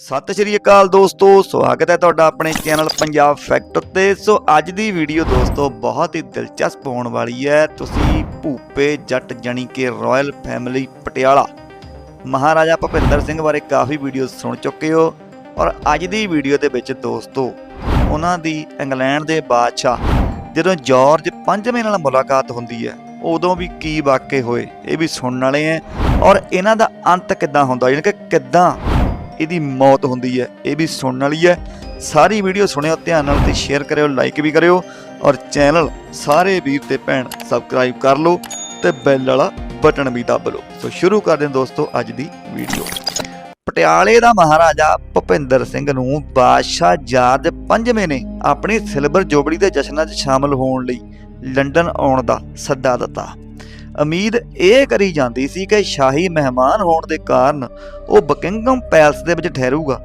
ਸਤਿ ਸ਼੍ਰੀ ਅਕਾਲ ਦੋਸਤੋ, ਸਵਾਗਤ ਹੈ ਤੁਹਾਡਾ ਆਪਣੇ ਚੈਨਲ ਪੰਜਾਬ ਫੈਕਟ ਉੱਤੇ ਸੋ ਅੱਜ ਦੀ ਵੀਡੀਓ ਦੋਸਤੋ ਬਹੁਤ ਹੀ ਦਿਲਚਸਪ ਹੋਣ ਵਾਲੀ ਹੈ। ਤੁਸੀਂ ਭੂਪੇ ਜੱਟ ਜਣੀ ਕਿ ਰਾਇਲ ਫੈਮਿਲੀ ਪਟਿਆਲਾ। ਮਹਾਰਾਜਾ ਭੁਪਿੰਦਰ ਸਿੰਘ ਬਾਰੇ ਕਾਫੀ ਵੀਡੀਓ ਸੁਣ ਚੁੱਕੇ ਹੋ। ਔਰ ਅੱਜ ਦੀ ਵੀਡੀਓ ਦੇ ਵਿੱਚ ਦੋਸਤੋ, ਉਹਨਾਂ ਦੀ ਇੰਗਲੈਂਡ ਦੇ ਬਾਦਸ਼ਾਹ ਜਦੋਂ ਜਾਰਜ ਪੰਜਵੇਂ ਨਾਲ ਮੁਲਾਕਾਤ ਹੁੰਦੀ ਹੈ, ਉਦੋਂ ਵੀ ਕੀ ਵਾਕੇ ਹੋਏ, ਇਹ ਵੀ ਸੁਣਨ ਵਾਲੇ ਹੈ। ਔਰ ਇਹਨਾਂ ਦਾ ਅੰਤ ਕਿੱਦਾਂ ਹੁੰਦਾ, ਯਾਨੀ ਕਿ ਕਿੱਦਾਂ ਇਹਦੀ ਮੌਤ ਹੁੰਦੀ ਹੈ, ਇਹ ਵੀ ਸੁਣਨ ਵਾਲੀ ਹੈ। ਸਾਰੀ ਵੀਡੀਓ ਸੁਣਿਓ, ਧਿਆਨ ਨਾਲ ਤੇ ਸ਼ੇਅਰ ਕਰਿਓ ਲਾਈਕ ਵੀ ਕਰਿਓ ਔਰ ਚੈਨਲ ਸਾਰੇ ਵੀਰ ਤੇ ਭੈਣ ਸਬਸਕ੍ਰਾਈਬ ਕਰ ਲਓ ਤੇ ਬੈਲ ਵਾਲਾ ਬਟਨ ਵੀ ਦਬ ਲਓ। ਸੋ ਸ਼ੁਰੂ ਕਰਦੇ ਹਾਂ ਦੋਸਤੋ ਅੱਜ ਦੀ ਵੀਡੀਓ ਪਟਿਆਲੇ ਦਾ ਮਹਾਰਾਜਾ ਭੁਪਿੰਦਰ ਸਿੰਘ ਨੂੰ ਬਾਦਸ਼ਾਹ ਜਾਰਜ ਪੰਜਵੇਂ ਨੇ ਆਪਣੀ ਸਿਲਵਰ ਜੋਬੜੀ ਦੇ ਜਸ਼ਨਾਂ 'ਚ ਸ਼ਾਮਲ ਹੋਣ ਲਈ ਲੰਡਨ ਆਉਣ ਦਾ ਸੱਦਾ ਦਿੱਤਾ। ਉਮੀਦ ਇਹ ਕਰੀ ਜਾਂਦੀ ਸੀ ਕਿ ਸ਼ਾਹੀ ਮਹਿਮਾਨ ਹੋਣ ਦੇ ਕਾਰਨ ਉਹ ਬਕਿੰਗਮ ਪੈਲਸ ਦੇ ਵਿੱਚ ਠਹਿਰੂਗਾ,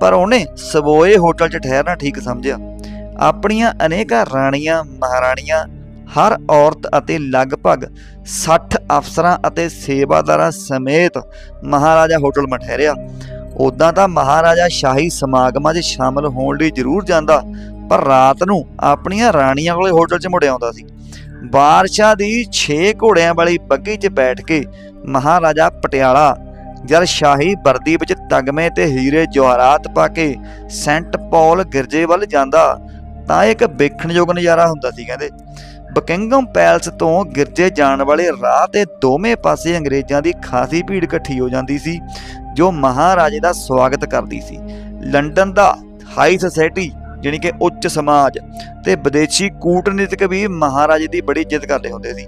ਪਰ ਉਹਨੇ ਸਵੋਏ ਹੋਟਲ 'ਚ ਠਹਿਰਨਾ ਠੀਕ ਸਮਝਿਆ। ਆਪਣੀਆਂ ਅਨੇਕਾਂ ਰਾਣੀਆਂ, ਮਹਾਰਾਣੀਆਂ, ਹਰ ਔਰਤ ਅਤੇ ਲਗਭਗ 60 ਅਫਸਰਾਂ ਅਤੇ ਸੇਵਾਦਾਰਾਂ ਸਮੇਤ ਮਹਾਰਾਜਾ ਹੋਟਲ ਮੈਂ ਠਹਿਰਿਆ। ਉਦਾਂ ਤਾਂ ਮਹਾਰਾਜਾ ਸ਼ਾਹੀ ਸਮਾਗਮਾਂ 'ਚ ਸ਼ਾਮਲ ਹੋਣ ਲਈ ਜ਼ਰੂਰ ਜਾਂਦਾ, ਪਰ ਰਾਤ ਨੂੰ ਆਪਣੀਆਂ ਰਾਣੀਆਂ ਕੋਲੇ ਹੋਟਲ 'ਚ ਮੁੜ ਆਉਂਦਾ ਸੀ। ਬਾਦਸ਼ਾਹ ਦੀ 6 ਘੋੜਿਆਂ ਵਾਲੀ ਬੱਗੀ 'ਚ ਬੈਠ ਕੇ ਮਹਾਰਾਜਾ ਪਟਿਆਲਾ ਜਦ ਸ਼ਾਹੀ ਵਰਦੀ ਵਿੱਚ ਤਗਮੇ ਤੇ ਹੀਰੇ ਜਵਾਹਰਾਤ ਪਾ ਕੇ ਸੈਂਟ ਪੌਲ ਗਿਰਜੇ ਵੱਲ ਜਾਂਦਾ ਤਾਂ ਇੱਕ ਵੇਖਣਯੋਗ ਨਜ਼ਾਰਾ ਹੁੰਦਾ ਸੀ, ਕਹਿੰਦੇ। ਬਕਿੰਗਮ ਪੈਲਸ ਤੋਂ ਗਿਰਜੇ ਜਾਣ ਵਾਲੇ ਰਾਹ ਤੇ ਦੋਵੇਂ ਪਾਸੇ ਅੰਗਰੇਜ਼ਾਂ ਦੀ ਖਾਸੀ ਭੀੜ ਇਕੱਠੀ ਹੋ ਜਾਂਦੀ ਸੀ, ਜੋ ਮਹਾਰਾਜੇ ਦਾ ਸਵਾਗਤ ਕਰਦੀ ਸੀ। ਲੰਡਨ ਦਾ ਹਾਈ ਸੋਸਾਇਟੀ ਜਾਣੀ ਕਿ ਉੱਚ ਸਮਾਜ ਤੇ ਵਿਦੇਸ਼ੀ ਕੂਟਨੀਤਿਕ ਵੀ ਮਹਾਰਾਜੇ ਦੀ ਬੜੀ ਇੱਜ਼ਤ ਕਰਦੇ ਹੁੰਦੇ ਸੀ।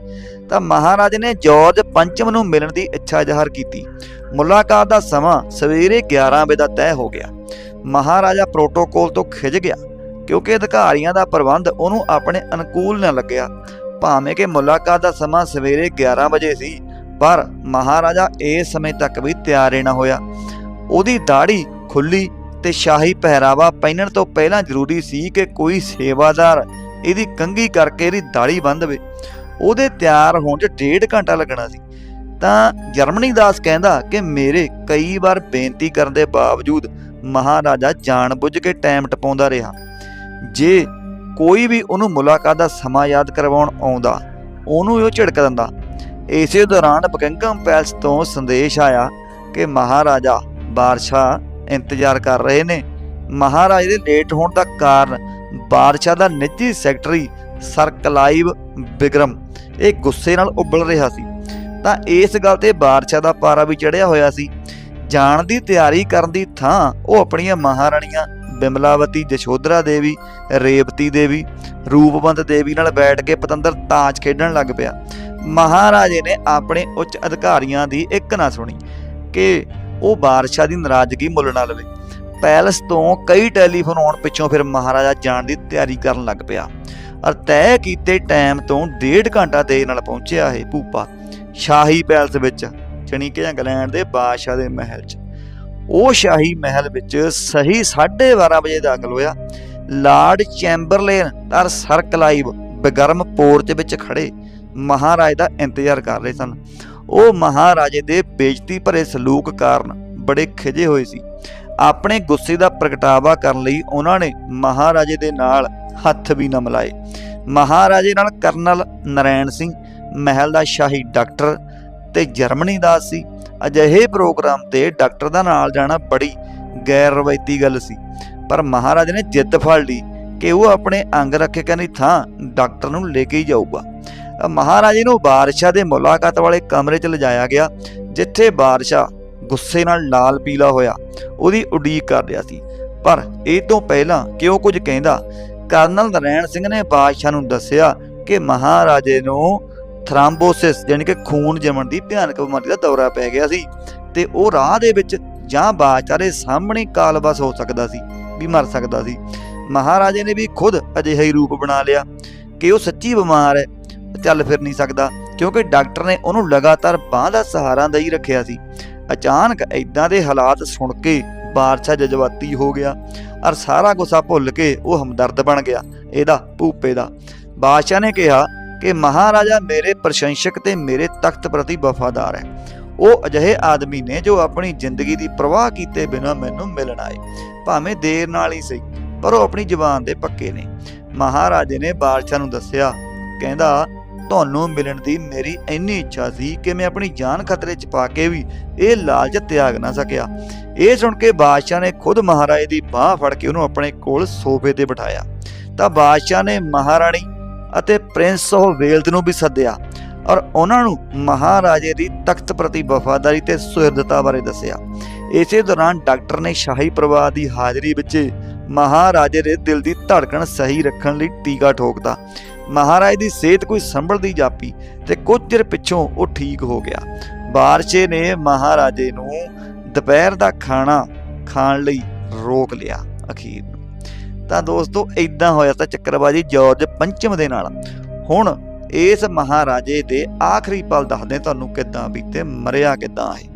ਤਾਂ ਮਹਾਰਾਜੇ ਨੇ ਜੌਰਜ ਪੰਚਮ ਨੂੰ ਮਿਲਣ ਦੀ ਇੱਛਾ ਜ਼ਾਹਰ ਕੀਤੀ। ਮੁਲਾਕਾਤ ਦਾ ਸਮਾਂ ਸਵੇਰੇ 11 ਵਜੇ ਦਾ ਤੈਅ ਹੋ ਗਿਆ। ਮਹਾਰਾਜਾ ਪ੍ਰੋਟੋਕੋਲ ਤੋਂ ਖਿਝ ਗਿਆ, ਕਿਉਂਕਿ ਅਧਿਕਾਰੀਆਂ ਦਾ ਪ੍ਰਬੰਧ ਉਹਨੂੰ ਆਪਣੇ ਅਨੁਕੂਲ ਨਾ ਲੱਗਿਆ। ਭਾਵੇਂ ਕਿ ਮੁਲਾਕਾਤ ਦਾ ਸਮਾਂ ਸਵੇਰੇ 11 ਵਜੇ ਸੀ, ਪਰ ਮਹਾਰਾਜਾ ਇਸ ਸਮੇਂ ਤੱਕ ਵੀ ਤਿਆਰ ਹੀ ਨਾ ਹੋਇਆ। ਉਹਦੀ ਦਾੜੀ ਖੁੱਲੀ ਤੇ ਸ਼ਾਹੀ ਪਹਿਰਾਵਾ ਪਹਿਨਣ ਤੋਂ ਪਹਿਲਾਂ ਜ਼ਰੂਰੀ ਸੀ ਕਿ ਕੋਈ ਸੇਵਾਦਾਰ ਇਹਦੀ ਕੰਘੀ ਕਰਕੇ ਇਹਦੀ ਦਾੜੀ ਬੰਨ੍ਹ ਦੇਵੇ। ਉਹਦੇ ਤਿਆਰ ਹੋਣ 'ਚ ਡੇਢ ਘੰਟਾ ਲੱਗਣਾ ਸੀ। ਤਾਂ ਜਰਮਨੀ ਦਾਸ ਕਹਿੰਦਾ ਕਿ ਮੇਰੇ ਕਈ ਵਾਰ ਬੇਨਤੀ ਕਰਨ ਦੇ ਬਾਵਜੂਦ ਮਹਾਰਾਜਾ ਜਾਣਬੁੱਝ ਕੇ ਟਾਈਮ ਟਪਾਉਂਦਾ ਰਿਹਾ। ਜੇ ਕੋਈ ਵੀ ਉਹਨੂੰ ਮੁਲਾਕਾਤ ਦਾ ਸਮਾਂ ਯਾਦ ਕਰਵਾਉਣ ਆਉਂਦਾ, ਉਹਨੂੰ ਉਹ ਝਿੜਕ ਦਿੰਦਾ। ਇਸੇ ਦੌਰਾਨ ਬਕਿੰਗਮ ਪੈਲਸ ਤੋਂ ਸੰਦੇਸ਼ ਆਇਆ ਕਿ ਮਹਾਰਾਜਾ ਬਾਦਸ਼ਾਹ ਇੰਤਜ਼ਾਰ ਕਰ ਰਹੇ ਨੇ। ਮਹਾਰਾਜੇ ਦੇ ਲੇਟ ਹੋਣ ਦਾ ਕਾਰਨ ਬਾਦਸ਼ਾਹ ਦਾ ਨਿੱਜੀ ਸੈਕਟਰੀ ਸਰ ਕਲਾਈਵ ਬਿਗਰਮ ਇਹ ਗੁੱਸੇ ਨਾਲ ਉਬਲ ਰਿਹਾ ਸੀ। ਤਾਂ ਇਸ ਗੱਲ ਤੇ ਬਾਦਸ਼ਾਹ ਦਾ ਪਾਰਾ ਵੀ ਚੜਿਆ ਹੋਇਆ ਸੀ। ਜਾਣ ਦੀ ਤਿਆਰੀ ਕਰਨ ਦੀ ਥਾਂ ਉਹ ਆਪਣੀਆਂ ਮਹਾਰਾਣੀਆਂ ਬਿਮਲਾਵਤੀ ਜਸ਼ੋਧਰਾ ਦੇਵੀ, ਰੇਵਤੀ ਦੇਵੀ, ਰੂਪਵੰਤ ਦੇਵੀ ਨਾਲ ਬੈਠ ਕੇ ਪਤੰਦਰ ਤਾਜ ਖੇਡਣ ਲੱਗ ਪਿਆ। ਮਹਾਰਾਜੇ ਨੇ ਆਪਣੇ ਉੱਚ ਅਧਿਕਾਰੀਆਂ ਦੀ ਇੱਕ ਨਾ ਸੁਣੀ ਕਿ ਉਹ ਬਾਦਸ਼ਾਹ ਦੀ ਨਾਰਾਜ਼ਗੀ ਮੁੱਲ ਨਾ ਲਵੇ। ਪੈਲਸ ਤੋਂ ਕਈ ਟੈਲੀਫੋਨ ਆਉਣ ਪਿੱਛੋਂ ਫਿਰ ਮਹਾਰਾਜਾ ਜਾਣ ਦੀ ਤਿਆਰੀ ਕਰਨ ਲੱਗ ਪਿਆ ਔਰ ਤੈਅ ਕੀਤੇ ਟਾਈਮ ਤੋਂ ਡੇਢ ਘੰਟਾ ਦੇਰ ਨਾਲ ਪਹੁੰਚਿਆ ਇਹ ਭੂਪਾ ਸ਼ਾਹੀ ਪੈਲਸ ਵਿੱਚ ਜਣੀ ਕਿ ਇੰਗਲੈਂਡ ਦੇ ਬਾਦਸ਼ਾਹ ਦੇ ਮਹਿਲ 'ਚ। ਉਹ ਸ਼ਾਹੀ ਮਹਿਲ ਵਿੱਚ ਸਹੀ 12:30 ਵਜੇ ਦਾਖਲ ਹੋਇਆ। ਲਾਰਡ ਚੈਂਬਰਲੇਨ ਤਰ ਸਰ ਬਗਰਮ ਪੋਰਚ ਵਿੱਚ ਖੜੇ ਮਹਾਰਾਜ ਦਾ ਇੰਤਜ਼ਾਰ ਕਰ ਰਹੇ ਸਨ। ਉਹ ਮਹਾਰਾਜੇ ਦੇ ਬੇਇੱਜ਼ਤੀ ਭਰੇ ਸਲੂਕ ਕਾਰਨ ਬੜੇ ਖਿਜੇ ਹੋਏ ਸੀ। ਆਪਣੇ ਗੁੱਸੇ ਦਾ ਪ੍ਰਗਟਾਵਾ ਕਰਨ ਲਈ ਉਹਨਾਂ ਨੇ ਮਹਾਰਾਜੇ ਦੇ ਨਾਲ ਹੱਥ ਵੀ ਨਾ ਮਿਲਾਏ। ਮਹਾਰਾਜੇ ਨਾਲ ਕਰਨਲ ਨਰੈਣ ਸਿੰਘ, ਮਹਿਲ ਦਾ ਸ਼ਾਹੀ ਡਾਕਟਰ ਤੇ ਜਰਮਨੀ ਦਾ ਸੀ। ਅਜਿਹੇ ਪ੍ਰੋਗਰਾਮ ਤੇ ਡਾਕਟਰ ਦਾ ਨਾਲ ਜਾਣਾ ਬੜੀ ਗੈਰ ਰਵਾਇਤੀ ਗੱਲ ਸੀ। ਪਰ ਮਹਾਰਾਜ ਨੇ ਜਿੱਦ ਫੜ ਲਈ ਕਿ ਉਹ ਆਪਣੇ ਅੰਗ ਰੱਖੇ ਕਹਿੰਦੀ ਥਾਂ ਡਾਕਟਰ ਨੂੰ ਲੈ ਕੇ ਹੀ ਜਾਊਗਾ। ਮਹਾਰਾਜੇ ਨੂੰ ਬਾਦਸ਼ਾਹ ਦੇ ਮੁਲਾਕਾਤ ਵਾਲੇ ਕਮਰੇ 'ਚ ਲਿਜਾਇਆ ਗਿਆ, ਜਿੱਥੇ ਬਾਦਸ਼ਾਹ ਗੁੱਸੇ ਨਾਲ ਲਾਲ ਪੀਲਾ ਹੋਇਆ, ਉਹਦੀ ਉਡੀਕ ਕਰ ਰਿਹਾ ਸੀ। ਪਰ ਇਹ ਤੋਂ ਪਹਿਲਾਂ ਕਿ ਉਹ ਕੁਝ ਕਹਿੰਦਾ? ਕਰਨਲ ਨਰੈਣ ਸਿੰਘ ਨੇ ਬਾਦਸ਼ਾਹ ਨੂੰ ਦੱਸਿਆ ਕਿ ਮਹਾਰਾਜੇ ਨੂੰ ਥ੍ਰਾਂਬੋਸਿਸ ਯਾਨੀ ਕਿ ਖੂਨ ਜਮਣ ਦੀ ਭਿਆਨਕ ਬਿਮਾਰੀ ਦਾ ਦੌਰਾ ਪੈ ਗਿਆ ਸੀ ਤੇ ਉਹ ਰਾਹ ਦੇ ਵਿੱਚ ਜਾਂ ਬਾਦਸ਼ਾਹ ਦੇ ਸਾਹਮਣੇ ਕਾਲਬਸ ਹੋ ਸਕਦਾ ਸੀ, ਵੀ ਮਰ ਸਕਦਾ ਸੀ। ਮਹਾਰਾਜੇ ਨੇ ਵੀ ਖੁਦ ਅਜਿਹਾ ਹੀ ਰੂਪ ਬਣਾ ਲਿਆ ਕਿ ਉਹ ਸੱਚੀ ਬਿਮਾਰ ਹੈ। ਚੱਲ ਫਿਰ ਨਹੀਂ ਸਕਦਾ, ਕਿਉਂਕਿ ਡਾਕਟਰ ਨੇ ਉਹਨੂੰ ਲਗਾਤਾਰ ਬਾਹ ਦਾ ਸਹਾਰਾ ਦੇਈ ਰੱਖਿਆ ਸੀ। ਅਚਾਨਕ ਇਦਾਂ ਦੇ ਹਾਲਾਤ ਸੁਣ ਕੇ ਬਾਦਸ਼ਾਹ ਜਜ਼ਬਾਤੀ ਹੋ ਗਿਆ ਔਰ ਸਾਰਾ ਗੁੱਸਾ ਭੁੱਲ ਕੇ ਉਹ ਹਮਦਰਦ ਬਣ ਗਿਆ, ਇਹਦਾ ਭੂਪੇ ਦਾ। ਬਾਦਸ਼ਾਹ ਨੇ ਕਿਹਾ ਕਿ ਮਹਾਰਾਜਾ ਮੇਰੇ ਪ੍ਰਸ਼ੰਸਕ ਤੇ ਮੇਰੇ ਤਖਤ ਪ੍ਰਤੀ ਵਫਾਦਾਰ ਹੈ। ਉਹ ਅਜਿਹੇ ਆਦਮੀ ਨੇ ਜੋ ਆਪਣੀ ਜ਼ਿੰਦਗੀ ਦੀ ਪਰਵਾਹ ਕੀਤੇ ਬਿਨਾਂ ਮੈਨੂੰ ਮਿਲਣ ਆਏ, ਭਾਵੇਂ ਦੇਰ ਨਾਲ ਹੀ ਸਹੀ, ਪਰ ਉਹ ਆਪਣੀ ਜ਼ੁਬਾਨ ਦੇ ਪੱਕੇ ਨੇ। ਮਹਾਰਾਜੇ ਨੇ ਬਾਦਸ਼ਾਹ ਨੂੰ ਦੱਸਿਆ, ਕਹਿੰਦਾ ਤੁਹਾਨੂੰ ਮਿਲਣ ਦੀ ਮੇਰੀ ਇੰਨੀ ਇੱਛਾ ਸੀ ਕਿ ਮੈਂ ਆਪਣੀ ਜਾਨ ਖਤਰੇ 'ਚ ਪਾ ਕੇ ਵੀ ਇਹ ਲਾਲਚ ਤਿਆਗ ਨਾ ਸਕਿਆ। ਇਹ ਸੁਣ ਕੇ ਬਾਦਸ਼ਾਹ ਨੇ ਖੁਦ ਮਹਾਰਾਜੇ ਦੀ ਬਾਹ ਫੜ ਕੇ ਉਹਨੂੰ ਆਪਣੇ ਕੋਲ ਸੋਫੇ ਤੇ ਬਿਠਾਇਆ। ਤਾਂ ਬਾਦਸ਼ਾਹ ਨੇ ਮਹਾਰਾਣੀ ਅਤੇ ਪ੍ਰਿੰਸ ਆਫ ਵੇਲਜ਼ ਨੂੰ ਵੀ ਸੱਦਿਆ ਔਰ ਉਹਨਾਂ ਨੂੰ ਮਹਾਰਾਜੇ ਦੀ ਤਖਤ ਪ੍ਰਤੀ ਵਫਾਦਾਰੀ ਤੇ ਸੁਹਿਰਦਤਾ ਬਾਰੇ ਦੱਸਿਆ। ਇਸੇ ਦੌਰਾਨ ਡਾਕਟਰ ਨੇ ਸ਼ਾਹੀ ਪਰਿਵਾਰ ਦੀ ਹਾਜ਼ਰੀ ਵਿੱਚ ਮਹਾਰਾਜੇ ਦੇ ਦਿਲ ਦੀ ਧੜਕਣ ਸਹੀ ਰੱਖਣ ਲਈ ਟੀਕਾ ਠੋਕਦਾ ਮਹਾਰਾਜ ਦੀ ਸਿਹਤ ਕੋਈ ਸੰਭਲਦੀ ਜਾਪੀ ਤੇ ਕੁਝ ਚਿਰ ਪਿੱਛੋਂ ਉਹ ਠੀਕ ਹੋ ਗਿਆ। ਬਾਰਸ਼ੇ ਨੇ ਮਹਾਰਾਜੇ ਨੂੰ ਦੁਪਹਿਰ ਦਾ ਖਾਣਾ ਖਾਣ ਲਈ ਰੋਕ ਲਿਆ ਅਖੀਰ ਤਾਂ ਦੋਸਤੋ ਇਦਾਂ ਹੋਇਆ ਤਾਂ ਚੱਕਰਬਾਜੀ ਜਾਰਜ ਪੰਚਮ ਦੇ ਨਾਲ। ਹੁਣ ਇਸ ਮਹਾਰਾਜੇ ਦੇ ਆਖਰੀ ਪਲ ਦੱਸਦੇ ਤੁਹਾਨੂੰ ਕਿੱਦਾਂ ਬੀਤੇ, ਮਰਿਆ ਕਿੱਦਾਂ ਹੈ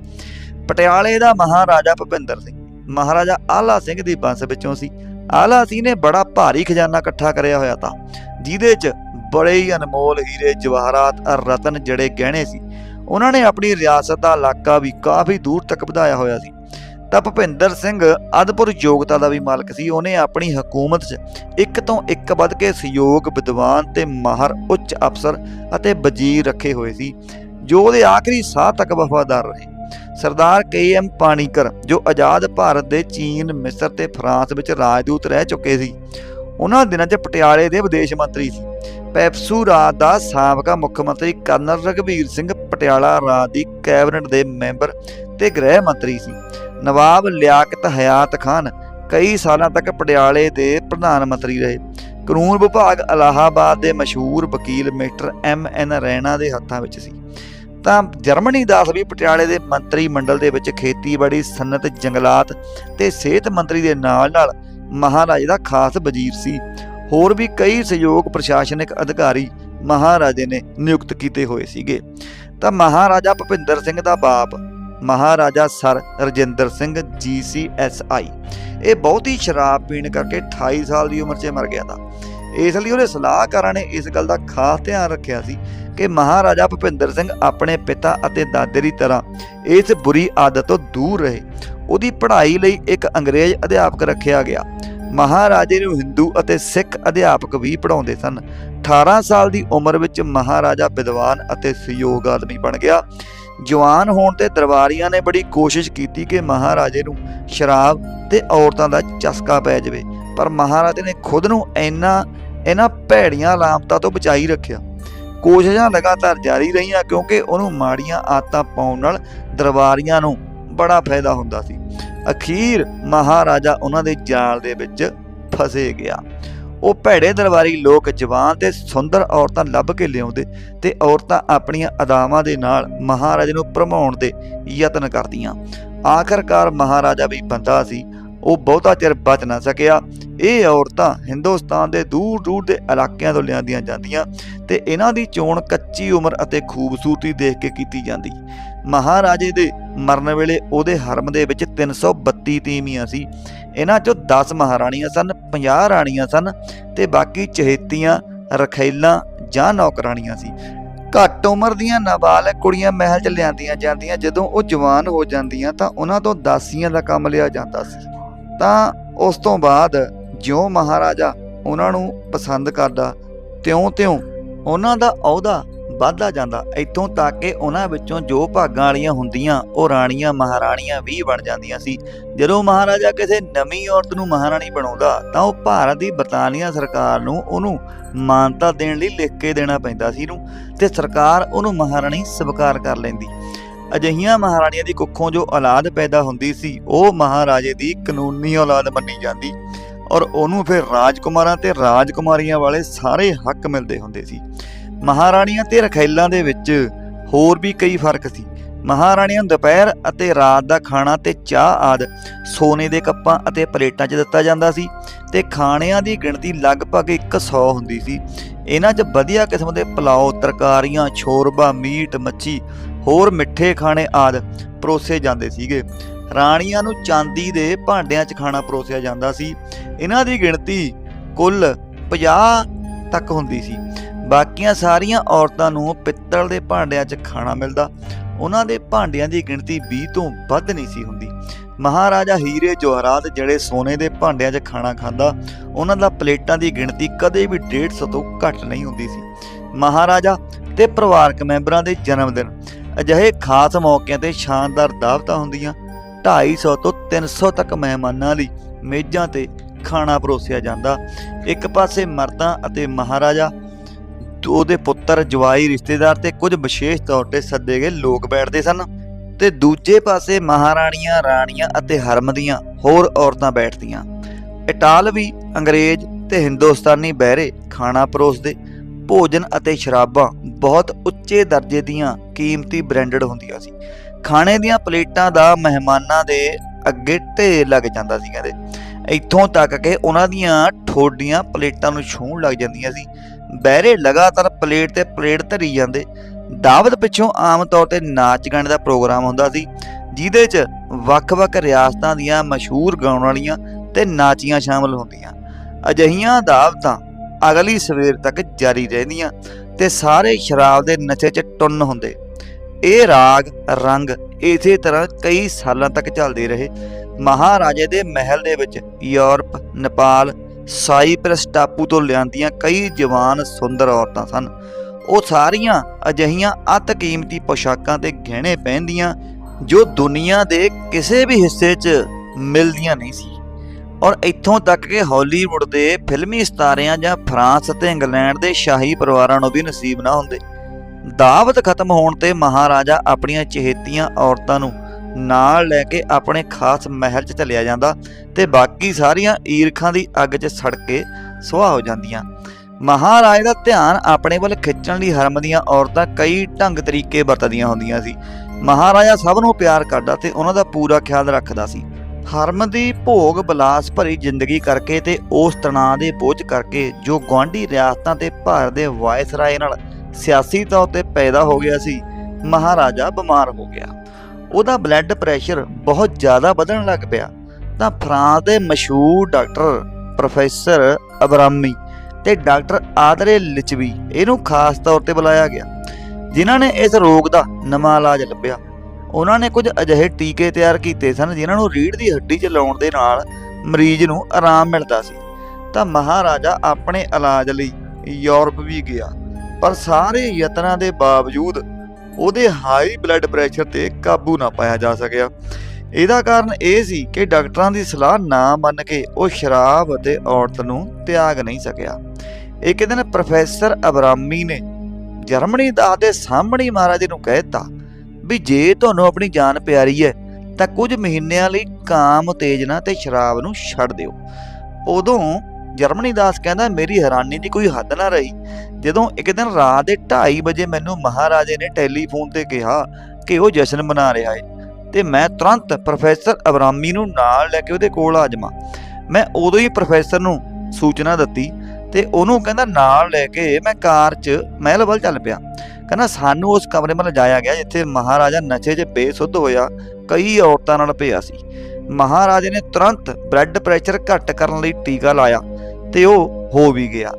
ਪਟਿਆਲੇ ਦਾ ਮਹਾਰਾਜਾ ਭੁਪਿੰਦਰ ਸਿੰਘ, ਮਹਾਰਾਜਾ ਆਲਾ ਸਿੰਘ ਦੀ ਬੰਸ ਵਿੱਚੋਂ ਸੀ। ਆਲਾ ਸਿੰਘ ਨੇ ਬੜਾ ਭਾਰੀ ਖਜ਼ਾਨਾ ਇਕੱਠਾ ਕਰਿਆ ਹੋਇਆ ਤਾਂ। ਜਿਹਦੇ 'ਚ ਬੜੇ ਹੀ ਅਨਮੋਲ ਹੀਰੇ, ਜਵਾਹਰਾਤ ਅਰ ਰਤਨ ਜੜੇ ਗਹਿਣੇ ਸੀ, ਉਹਨਾਂ ਨੇ ਆਪਣੀ ਰਿਆਸਤ ਦਾ ਇਲਾਕਾ ਵੀ ਕਾਫੀ ਦੂਰ ਤੱਕ ਵਧਾਇਆ ਹੋਇਆ ਸੀ। ਤਾਂ ਭੁਪਿੰਦਰ ਸਿੰਘ ਅਦਭੁਤ ਯੋਗਤਾ ਦਾ ਵੀ ਮਾਲਕ ਸੀ। ਉਹਨੇ ਆਪਣੀ ਹਕੂਮਤ 'ਚ ਇੱਕ ਤੋਂ ਇੱਕ ਵੱਧ ਕੇ ਸਹਿਯੋਗ, ਵਿਦਵਾਨ ਤੇ ਮਾਹਰ, ਉੱਚ ਅਫਸਰ ਅਤੇ ਵਜ਼ੀਰ ਰੱਖੇ ਹੋਏ ਸੀ, ਜੋ ਉਹਦੇ ਆਖਰੀ ਸਾਹ ਤੱਕ ਵਫਾਦਾਰ ਰਹੇ। ਸਰਦਾਰ ਕੇ ਐਮ ਪਾਣੀਕਰ, ਜੋ ਆਜ਼ਾਦ ਭਾਰਤ ਦੇ ਚੀਨ, ਮਿਸਰ ਤੇ ਫਰਾਂਸ ਵਿੱਚ ਰਾਜਦੂਤ ਰਹਿ ਚੁੱਕੇ ਸੀ ਉਹਨਾਂ ਦਿਨਾਂ 'ਚ ਪਟਿਆਲੇ ਦੇ ਵਿਦੇਸ਼ ਮੰਤਰੀ ਸੀ। ਪੈਪਸੂ ਰਾਜ ਦਾ ਸਾਬਕਾ ਮੁੱਖ ਮੰਤਰੀ ਕਰਨਲ ਰਘਵੀਰ ਸਿੰਘ ਪਟਿਆਲਾ ਰਾਜ ਦੀ ਕੈਬਨਿਟ ਦੇ ਮੈਂਬਰ ਤੇ ਗ੍ਰਹਿ ਮੰਤਰੀ ਸੀ। ਨਵਾਬ ਲਿਆਕਤ ਹਯਾਤ ਖਾਨ ਕਈ ਸਾਲਾਂ ਤੱਕ ਪਟਿਆਲੇ ਦੇ ਪ੍ਰਧਾਨ ਮੰਤਰੀ ਰਹੇ। ਕਾਨੂੰਨ ਵਿਭਾਗ ਅਲਾਹਾਬਾਦ ਦੇ ਮਸ਼ਹੂਰ ਵਕੀਲ ਮਿਸਟਰ ਐਮ ਐਨ ਰੈਣਾ ਦੇ ਹੱਥਾਂ ਵਿੱਚ ਸੀ। ਤਾਂ ਜਰਮਨੀ ਦਾਸ ਵੀ ਪਟਿਆਲੇ ਦੇ ਮੰਤਰੀ ਮੰਡਲ ਦੇ ਵਿੱਚ ਖੇਤੀਬਾੜੀ, ਸਨਅਤ, ਜੰਗਲਾਤ ਤੇ ਸਿਹਤ ਮੰਤਰੀ ਦੇ ਨਾਲ-ਨਾਲ ਮਹਾਰਾਜੇ ਦਾ ਖਾਸ ਵਜ਼ੀਰ ਸੀ। ਹੋਰ ਵੀ ਕਈ ਸਹਿਯੋਗ ਪ੍ਰਸ਼ਾਸਨਿਕ ਅਧਿਕਾਰੀ ਮਹਾਰਾਜੇ ਨੇ ਨਿਯੁਕਤ ਕੀਤੇ ਹੋਏ ਸੀਗੇ। ਤਾਂ ਮਹਾਰਾਜਾ ਭੁਪਿੰਦਰ ਸਿੰਘ ਦਾ ਬਾਪ ਮਹਾਰਾਜਾ ਸਰ ਰਜਿੰਦਰ ਸਿੰਘ ਜੀਸੀਐਸਆਈ ਇਹ ਬਹੁਤ ਹੀ ਸ਼ਰਾਬ ਪੀਣ ਕਰਕੇ 28 ਸਾਲ ਦੀ ਉਮਰ 'ਚ ਮਰ ਗਿਆ ਤਾਂ। ਇਸ ਲਈ ਉਹਦੇ ਸਲਾਹਕਾਰਾਂ ਨੇ ਇਸ ਗੱਲ ਦਾ ਖਾਸ ਧਿਆਨ ਰੱਖਿਆ ਸੀ ਕਿ ਮਹਾਰਾਜਾ ਭੁਪਿੰਦਰ ਸਿੰਘ ਆਪਣੇ ਪਿਤਾ ਅਤੇ ਦਾਦੇ ਦੀ ਤਰ੍ਹਾਂ ਇਸ ਬੁਰੀ ਆਦਤ ਤੋਂ ਦੂਰ ਰਹੇ। ਉਹਦੀ ਪੜ੍ਹਾਈ ਲਈ ਇੱਕ ਅੰਗਰੇਜ਼ ਅਧਿਆਪਕ ਰੱਖਿਆ ਗਿਆ। ਮਹਾਰਾਜੇ ਨੂੰ ਹਿੰਦੂ ਅਤੇ ਸਿੱਖ ਅਧਿਆਪਕ ਵੀ ਪੜ੍ਹਾਉਂਦੇ ਸਨ। 18 ਸਾਲ ਦੀ ਉਮਰ ਵਿੱਚ ਮਹਾਰਾਜਾ ਵਿਦਵਾਨ ਅਤੇ ਸਹਿਯੋਗ ਆਦਮੀ ਬਣ ਗਿਆ। ਜਵਾਨ ਹੋਣ ਤੇ ਦਰਬਾਰੀਆਂ ਨੇ ਬੜੀ ਕੋਸ਼ਿਸ਼ ਕੀਤੀ ਕਿ ਮਹਾਰਾਜੇ ਨੂੰ ਸ਼ਰਾਬ ਤੇ ਔਰਤਾਂ ਦਾ ਚਸਕਾ ਪੈ ਜਾਵੇ, ਪਰ ਮਹਾਰਾਜੇ ਨੇ ਖੁਦ ਨੂੰ ਇੰਨਾ ਇਹਨਾਂ ਭੈੜੀਆਂ ਲਾਮਤਾਂ ਤੋਂ ਬਚਾਈ ਰੱਖਿਆ। ਕੋਸ਼ਿਸ਼ਾਂ ਲਗਾਤਾਰ ਜਾਰੀ ਰਹੀਆਂ ਕਿਉਂਕਿ ਉਹਨੂੰ ਮਾੜੀਆਂ ਆਦਤਾਂ ਪਾਉਣ ਨਾਲ ਦਰਬਾਰੀਆਂ ਨੂੰ ਬੜਾ ਫਾਇਦਾ ਹੁੰਦਾ ਸੀ। ਅਖੀਰ ਮਹਾਰਾਜਾ ਉਹਨਾਂ ਦੇ ਜਾਲ ਦੇ ਵਿੱਚ ਫਸੇ ਗਿਆ। ਉਹ ਭੈੜੇ ਦਰਬਾਰੀ ਲੋਕ ਜਵਾਨ ਤੇ ਸੁੰਦਰ ਔਰਤਾਂ ਲੱਭ ਕੇ ਲਿਆਉਂਦੇ ਤੇ ਔਰਤਾਂ ਆਪਣੀਆਂ ਅਦਾਵਾਂ ਦੇ ਨਾਲ ਮਹਾਰਾਜੇ ਨੂੰ ਭਰਮਾਉਣ ਦੇ ਯਤਨ ਕਰਦੀਆਂ। ਆਖਰਕਾਰ ਮਹਾਰਾਜਾ ਵੀ ਬੰਦਾ ਸੀ। ਉਹ ਬਹੁਤਾ ਚਿਰ ਬਚ ਨਾ ਸਕਿਆ। ਇਹ ਔਰਤਾਂ ਹਿੰਦੁਸਤਾਨ ਦੇ ਦੂਰ ਦੂਰ ਦੇ ਇਲਾਕਿਆਂ ਤੋਂ ਲਿਆਂਦੀਆਂ ਜਾਂਦੀਆਂ ਤੇ ਇਹਨਾਂ ਦੀ ਚੋਣ ਕੱਚੀ ਉਮਰ ਅਤੇ ਖੂਬਸੂਰਤੀ ਦੇਖ ਕੇ ਕੀਤੀ ਜਾਂਦੀ। ਮਹਾਰਾਜੇ ਦੇ ਮਰਨ ਵੇਲੇ ਉਹਦੇ ਹਰਮ ਦੇ ਵਿੱਚ 332 ਤੀਵੀਆਂ ਸੀ। ਇਹਨਾਂ ਚੋਂ 10 ਮਹਾਰਾਣੀਆਂ ਸਨ 50 ਰਾਣੀਆਂ ਸਨ ਤੇ ਬਾਕੀ ਚਹੇਤੀਆਂ, ਰਖੈਲਾਂ ਜਾਂ ਨੌਕਰਾਣੀਆਂ ਸੀ। ਘੱਟ ਉਮਰ ਦੀਆਂ ਨਾਬਾਲਗ ਕੁੜੀਆਂ ਮਹਿਲ 'ਚ ਲਿਆਂਦੀਆਂ ਜਾਂਦੀਆਂ, ਜਦੋਂ ਉਹ ਜਵਾਨ ਹੋ ਜਾਂਦੀਆਂ ਤਾਂ ਉਹਨਾਂ ਤੋਂ ਦਾਸੀਆਂ ਦਾ ਕੰਮ ਲਿਆ ਜਾਂਦਾ ਸੀ। ਤਾਂ ਉਸ ਤੋਂ ਬਾਅਦ ਜਿਉਂ ਮਹਾਰਾਜਾ ਉਹਨਾਂ ਨੂੰ ਪਸੰਦ ਕਰਦਾ, ਤਿਉਂ-ਤਿਉਂ ਉਹਨਾਂ ਦਾ ਅਹੁਦਾ ਵੱਧਦਾ ਜਾਂਦਾ। ਇੱਥੋਂ ਤੱਕ ਕਿ ਉਹਨਾਂ ਵਿੱਚੋਂ ਜੋ ਭਾਗਾਂ ਵਾਲੀਆਂ ਹੁੰਦੀਆਂ, ਉਹ ਰਾਣੀਆਂ, ਮਹਾਰਾਣੀਆਂ ਵੀ ਬਣ ਜਾਂਦੀਆਂ ਸੀ। ਜਦੋਂ ਮਹਾਰਾਜਾ ਕਿਸੇ ਨਵੀਂ ਔਰਤ ਨੂੰ ਮਹਾਰਾਣੀ ਬਣਾਉਂਦਾ, ਤਾਂ ਉਹ ਭਾਰਤ ਦੀ ਬਰਤਾਨੀਆ ਸਰਕਾਰ ਨੂੰ ਉਹਨੂੰ ਮਾਨਤਾ ਦੇਣ ਲਈ ਲਿਖ ਕੇ ਦੇਣਾ ਪੈਂਦਾ ਸੀ ਇਹਨੂੰ ਤੇ ਸਰਕਾਰ ਉਹਨੂੰ ਮਹਾਰਾਣੀ ਸਵੀਕਾਰ ਕਰ ਲੈਂਦੀ। ਅਜਿਹੀਆਂ ਮਹਾਰਾਣੀਆਂ ਦੀ ਕੁੱਖੋਂ ਜੋ ਔਲਾਦ ਪੈਦਾ ਹੁੰਦੀ ਸੀ, ਉਹ ਮਹਾਰਾਜੇ ਦੀ ਕਾਨੂੰਨੀ ਔਲਾਦ ਮੰਨੀ ਜਾਂਦੀ ਔਰ ਉਹਨੂੰ ਫਿਰ ਰਾਜਕੁਮਾਰਾਂ ਤੇ ਰਾਜਕੁਮਾਰੀਆਂ ਵਾਲੇ ਸਾਰੇ ਹੱਕ ਮਿਲਦੇ ਹੁੰਦੇ ਸੀ। ਮਹਾਰਾਣੀਆਂ ਤੇ ਰਖੈਲਾਂ ਦੇ ਵਿੱਚ ਹੋਰ ਵੀ ਕਈ ਫ਼ਰਕ ਸੀ। ਮਹਾਰਾਣੀਆਂ ਨੂੰ ਦੁਪਹਿਰ ਅਤੇ ਰਾਤ ਦਾ ਖਾਣਾ ਤੇ ਚਾਹ ਆਦ ਸੋਨੇ ਦੇ ਕੱਪਾਂ ਅਤੇ ਪਲੇਟਾਂ 'ਚ ਦਿੱਤਾ ਜਾਂਦਾ ਸੀ ਤੇ ਖਾਣਿਆਂ ਦੀ ਗਿਣਤੀ ਲਗਭਗ 100 ਹੁੰਦੀ ਸੀ। ਇਹਨਾਂ 'ਚ ਵਧੀਆ ਕਿਸਮ ਦੇ ਪਲਾਓ, ਤਰਕਾਰੀਆਂ ਛੋਰਬਾ ਮੀਟ, ਮੱਛੀ, ਹੋਰ ਮਿੱਠੇ ਖਾਣੇ ਆਦ ਪਰੋਸੇ ਜਾਂਦੇ ਸੀਗੇ। ਰਾਣੀਆਂ ਨੂੰ ਚਾਂਦੀ ਦੇ ਭਾਂਡਿਆਂ 'ਚ ਖਾਣਾ ਪਰੋਸਿਆ ਜਾਂਦਾ ਸੀ। ਇਹਨਾਂ ਦੀ ਗਿਣਤੀ ਕੁੱਲ 50 ਤੱਕ ਹੁੰਦੀ ਸੀ। ਬਾਕੀਆਂ ਸਾਰੀਆਂ ਔਰਤਾਂ ਨੂੰ ਪਿੱਤਲ ਦੇ ਭਾਂਡਿਆਂ 'ਚ ਖਾਣਾ ਮਿਲਦਾ। ਉਹਨਾਂ ਦੇ ਭਾਂਡਿਆਂ ਦੀ ਗਿਣਤੀ 20 ਤੋਂ ਵੱਧ ਨਹੀਂ ਸੀ ਹੁੰਦੀ। ਮਹਾਰਾਜਾ ਹੀਰੇ ਜਵਾਹਰਾਤ ਜਿਹੜੇ ਸੋਨੇ ਦੇ ਭਾਂਡਿਆਂ 'ਚ ਖਾਣਾ ਖਾਂਦਾ, ਉਹਨਾਂ ਦਾ ਪਲੇਟਾਂ ਦੀ ਗਿਣਤੀ ਕਦੇ ਵੀ 150 ਤੋਂ ਘੱਟ ਨਹੀਂ ਹੁੰਦੀ ਸੀ। ਮਹਾਰਾਜਾ ਤੇ ਪਰਿਵਾਰਕ ਮੈਂਬਰਾਂ ਦੇ ਜਨਮ ਦਿਨ ਅਜਿਹੇ ਖਾਸ ਮੌਕਿਆਂ ਤੇ ਸ਼ਾਨਦਾਰ ਦਾਵਤਾਂ ਹੁੰਦੀਆਂ। 250 ਤੋਂ 300 ਤੱਕ ਮਹਿਮਾਨਾਂ ਲਈ ਮੇਜ਼ਾਂ ਤੇ ਖਾਣਾ ਪਰੋਸਿਆ ਜਾਂਦਾ। ਇੱਕ ਪਾਸੇ ਮਰਦਾਂ ਅਤੇ ਮਹਾਰਾਜਾ ਉਹਦੇ ਪੁੱਤਰ ਜਵਾਈ ਰਿਸ਼ਤੇਦਾਰ ਤੇ ਕੁਝ ਵਿਸ਼ੇਸ਼ ਤੌਰ ਤੇ ਸੱਦੇ ਗਏ ਲੋਕ ਬੈਠਦੇ ਸਨ ਤੇ ਦੂਜੇ ਪਾਸੇ ਮਹਾਰਾਣੀਆਂ, ਰਾਣੀਆਂ ਅਤੇ ਹਰਮ ਦੀਆਂ ਹੋਰ ਔਰਤਾਂ ਬੈਠਦੀਆਂ। ਇਟਾਲਵੀ ਅੰਗਰੇਜ਼ ਤੇ ਹਿੰਦੁਸਤਾਨੀ ਬਹਿਰੇ, ਖਾਣਾ ਪਰੋਸਦੇ, ਭੋਜਨ ਅਤੇ ਸ਼ਰਾਬਾਂ ਬਹੁਤ ਉੱਚੇ ਦਰਜੇ ਦੀਆਂ ਕੀਮਤੀ ਬ੍ਰਾਂਡਡ ਹੁੰਦੀਆਂ ਸੀ। ਖਾਣੇ ਦੀਆਂ ਪਲੇਟਾਂ ਦਾ ਮਹਿਮਾਨਾਂ ਦੇ ਅੱਗੇ ਢੇਰ ਲੱਗ ਜਾਂਦਾ ਸੀ, ਕਹਿੰਦੇ। ਇੱਥੋਂ ਤੱਕ ਕਿ ਉਹਨਾਂ ਦੀਆਂ ਠੋਡੀਆਂ ਪਲੇਟਾਂ ਨੂੰ ਛੂਹਣ ਲੱਗ ਜਾਂਦੀਆਂ ਸੀ। ਬਹਿਰੇ ਲਗਾਤਾਰ ਪਲੇਟ ਤੇ ਪਲੇਟ ਧਰੀ ਜਾਂਦੇ। ਦਾਵਤ ਪਿੱਛੋਂ ਆਮ ਤੌਰ ਤੇ ਨਾਚ ਗਾਣੇ ਦਾ ਪ੍ਰੋਗਰਾਮ ਹੁੰਦਾ ਸੀ, ਜਿਹਦੇ 'ਚ ਵੱਖ-ਵੱਖ ਰਿਆਸਤਾਂ ਦੀਆਂ ਮਸ਼ਹੂਰ ਗਾਉਣ ਵਾਲੀਆਂ ਤੇ ਨਾਚੀਆਂ ਸ਼ਾਮਲ ਹੁੰਦੀਆਂ। ਅਜਿਹੀਆਂ ਦਾਵਤਾਂ ਅਗਲੀ ਸਵੇਰ ਤੱਕ ਜਾਰੀ ਰਹਿੰਦੀਆਂ ਤੇ ਸਾਰੇ ਸ਼ਰਾਬ ਦੇ ਨਸ਼ੇ 'ਚ ਟੁੰਨ ਹੁੰਦੇ। ਇਹ ਰਾਗ, ਰੰਗ ਇਸੇ ਤਰ੍ਹਾਂ ਕਈ ਸਾਲਾਂ ਤੱਕ ਚੱਲਦੇ ਰਹੇ। ਮਹਾਰਾਜੇ ਦੇ ਮਹਿਲ ਦੇ ਵਿੱਚ ਯੂਰਪ, ਨੇਪਾਲ ਸਾਈਪ੍ਰਸ ਟਾਪੂ ਤੋਂ ਲਿਆਂਦੀਆਂ ਕਈ ਜਵਾਨ ਸੁੰਦਰ ਔਰਤਾਂ ਸਨ। ਉਹ ਸਾਰੀਆਂ ਅਜਿਹੀਆਂ ਅਤ ਕੀਮਤੀ ਪੋਸ਼ਾਕਾਂ ਤੇ ਗਹਿਣੇ ਪਹਿਨਦੀਆਂ ਜੋ ਦੁਨੀਆ ਦੇ ਕਿਸੇ ਵੀ ਹਿੱਸੇ 'ਚ ਮਿਲਦੀਆਂ ਨਹੀਂ ਸੀ। ਔਰ ਇੱਥੋਂ ਤੱਕ ਕਿ ਹਾਲੀਵੁੱਡ ਦੇ ਫਿਲਮੀ ਸਤਾਰਿਆਂ ਜਾਂ ਫਰਾਂਸ ਅਤੇ ਇੰਗਲੈਂਡ ਦੇ ਸ਼ਾਹੀ ਪਰਿਵਾਰਾਂ ਨੂੰ ਵੀ ਨਸੀਬ ਨਾ ਹੁੰਦੇ। ਦਾਵਤ ਖਤਮ ਹੋਣ ਤੇ ਮਹਾਰਾਜਾ ਆਪਣੀਆਂ ਚਹੇਤੀਆਂ ਔਰਤਾਂ ਨੂੰ ਨਾਲ ਲੈ ਕੇ ਆਪਣੇ ਖਾਸ ਮਹਿਲ 'ਚ ਚਲਿਆ ਜਾਂਦਾ ਤੇ ਬਾਕੀ ਸਾਰੀਆਂ ਈਰਖਾਂ ਦੀ ਅੱਗ 'ਚ ਸੜ ਕੇ ਸੁਆਹ ਹੋ ਜਾਂਦੀਆਂ। ਮਹਾਰਾਜ ਦਾ ਧਿਆਨ ਆਪਣੇ ਵੱਲ ਖਿੱਚਣ ਲਈ ਹਰਮ ਦੀਆਂ ਔਰਤਾਂ ਕਈ ਢੰਗ ਤਰੀਕੇ ਵਰਤਦੀਆਂ ਹੁੰਦੀਆਂ ਸੀ। ਮਹਾਰਾਜਾ ਸਭ ਨੂੰ ਪਿਆਰ ਕਰਦਾ ਤੇ ਉਹਨਾਂ ਦਾ ਪੂਰਾ ਖਿਆਲ ਰੱਖਦਾ ਸੀ। ਹਰਮ ਦੀ ਭੋਗ ਬਲਾਸ ਭਰੀ ਜ਼ਿੰਦਗੀ ਕਰਕੇ ਤੇ ਉਸ ਤਣਾਅ ਦੇ ਬੋਝ ਕਰਕੇ ਜੋ ਗਵਾਂਢੀ ਰਿਆਸਤਾਂ ਤੇ ਭਾਰਤ ਦੇ ਵਾਇਸਰਾਏ ਨਾਲ ਸਿਆਸੀ ਤੌਰ ਤੇ ਪੈਦਾ ਹੋ ਗਿਆ ਸੀ, ਮਹਾਰਾਜਾ ਬਿਮਾਰ ਹੋ ਗਿਆ। ਉਹਦਾ ਬਲੱਡ ਪ੍ਰੈਸ਼ਰ ਬਹੁਤ ਜ਼ਿਆਦਾ ਵਧਣ ਲੱਗ ਪਿਆ। ਤਾਂ ਫਰਾਂਸ ਦੇ ਮਸ਼ਹੂਰ ਡਾਕਟਰ ਪ੍ਰੋਫੈਸਰ ਅਬਰਾਮੀ ਤੇ ਡਾਕਟਰ ਆਦਰੇ ਲਿਚਵੀ ਇਹਨੂੰ ਖਾਸ ਤੌਰ ਤੇ ਬੁਲਾਇਆ ਗਿਆ, ਜਿਨ੍ਹਾਂ ਨੇ ਇਸ ਰੋਗ ਦਾ ਨਵਾਂ ਇਲਾਜ ਲੱਭਿਆ। ਉਹਨਾਂ ਨੇ ਕੁਝ ਅਜਿਹੇ ਟੀਕੇ ਤਿਆਰ ਕੀਤੇ ਸਨ ਜਿਨ੍ਹਾਂ ਨੂੰ ਰੀੜ ਦੀ ਹੱਡੀ 'ਚ ਲਾਉਣ ਦੇ ਨਾਲ ਮਰੀਜ਼ ਨੂੰ ਆਰਾਮ ਮਿਲਦਾ ਸੀ। ਤਾਂ ਮਹਾਰਾਜਾ ਆਪਣੇ ਇਲਾਜ ਲਈ ਯੂਰਪ ਵੀ ਗਿਆ, ਪਰ ਸਾਰੇ ਯਤਨਾਂ ਦੇ ਬਾਵਜੂਦ ਉਹਦੇ ਹਾਈ ਬਲੱਡ ਪ੍ਰੈਸ਼ਰ ਤੇ ਕਾਬੂ ਨਾ ਪਾਇਆ ਜਾ ਸਕਿਆ। ਇਹਦਾ ਕਾਰਨ ਇਹ ਸੀ ਕਿ ਡਾਕਟਰਾਂ ਦੀ ਸਲਾਹ ਨਾ ਮੰਨ ਕੇ ਉਹ ਸ਼ਰਾਬ ਅਤੇ ਔਰਤ ਨੂੰ ਤਿਆਗ ਨਹੀਂ ਸਕਿਆ। ਇੱਕ ਦਿਨ ਪ੍ਰੋਫੈਸਰ ਅਬਰਾਮੀ ਨੇ ਜਰਮਨੀ ਦਾ ਦੇ ਸਾਹਮਣੇ ਮਹਾਰਾਜੇ ਨੂੰ ਕਹਿ ਦਿੱਤਾ ਵੀ ਜੇ ਤੁਹਾਨੂੰ ਆਪਣੀ ਜਾਨ ਪਿਆਰੀ ਹੈ, ਤਾਂ ਕੁਝ ਮਹੀਨਿਆਂ ਲਈ ਕਾਮ ਉਤੇਜਨਾ ਤੇ ਸ਼ਰਾਬ ਨੂੰ ਛੱਡ ਦਿਓ। ਉਦੋਂ ਜਰਮਨੀ ਦਾਸ ਕਹਿੰਦਾ, ਮੇਰੀ ਹੈਰਾਨੀ ਦੀ ਕੋਈ ਹੱਦ ਨਾ ਰਹੀ। ਜਦੋਂ ਇੱਕ ਦਿਨ ਰਾਤ ਦੇ 2:30 ਵਜੇ ਮੈਨੂੰ ਮਹਾਰਾਜੇ ਨੇ ਟੈਲੀਫੋਨ ਤੇ ਕਿਹਾ ਕਿ ਉਹ ਜਸ਼ਨ ਮਨਾ ਰਿਹਾ ਹੈ ਤੇ ਮੈਂ ਤੁਰੰਤ ਪ੍ਰੋਫੈਸਰ ਅਬਰਾਮੀ ਨੂੰ ਨਾਲ ਲੈ ਕੇ ਉਹਦੇ ਕੋਲ ਆ ਜਾਵਾਂ। ਮੈਂ ਉਦੋਂ ਹੀ ਪ੍ਰੋਫੈਸਰ ਨੂੰ ਸੂਚਨਾ ਦਿੱਤੀ ਤੇ ਉਹਨੂੰ ਕਹਿੰਦਾ, ਨਾਲ ਲੈ ਕੇ ਮੈਂ ਕਾਰ 'ਚ ਮਹਿਲ ਵੱਲ ਚੱਲ ਪਿਆ। ਕਹਿੰਦਾ, ਸਾਨੂੰ ਉਸ ਕਮਰੇ ਵੱਲ ਜਾਇਆ ਗਿਆ ਜਿੱਥੇ ਮਹਾਰਾਜਾ ਨਸ਼ੇ 'ਚ ਬੇਸੁੱਧ ਹੋਇਆ, ਕਈ ਔਰਤਾਂ ਨਾਲ ਪਿਆ ਸੀ। ਮਹਾਰਾਜੇ ਨੇ ਤੁਰੰਤ ਬਲੱਡ ਪ੍ਰੈਸ਼ਰ ਘੱਟ ਕਰਨ ਲਈ ਟੀਕਾ ਲਾਇਆ। ਤੇ ਉਹ ਹੋ ਵੀ ਗਿਆ।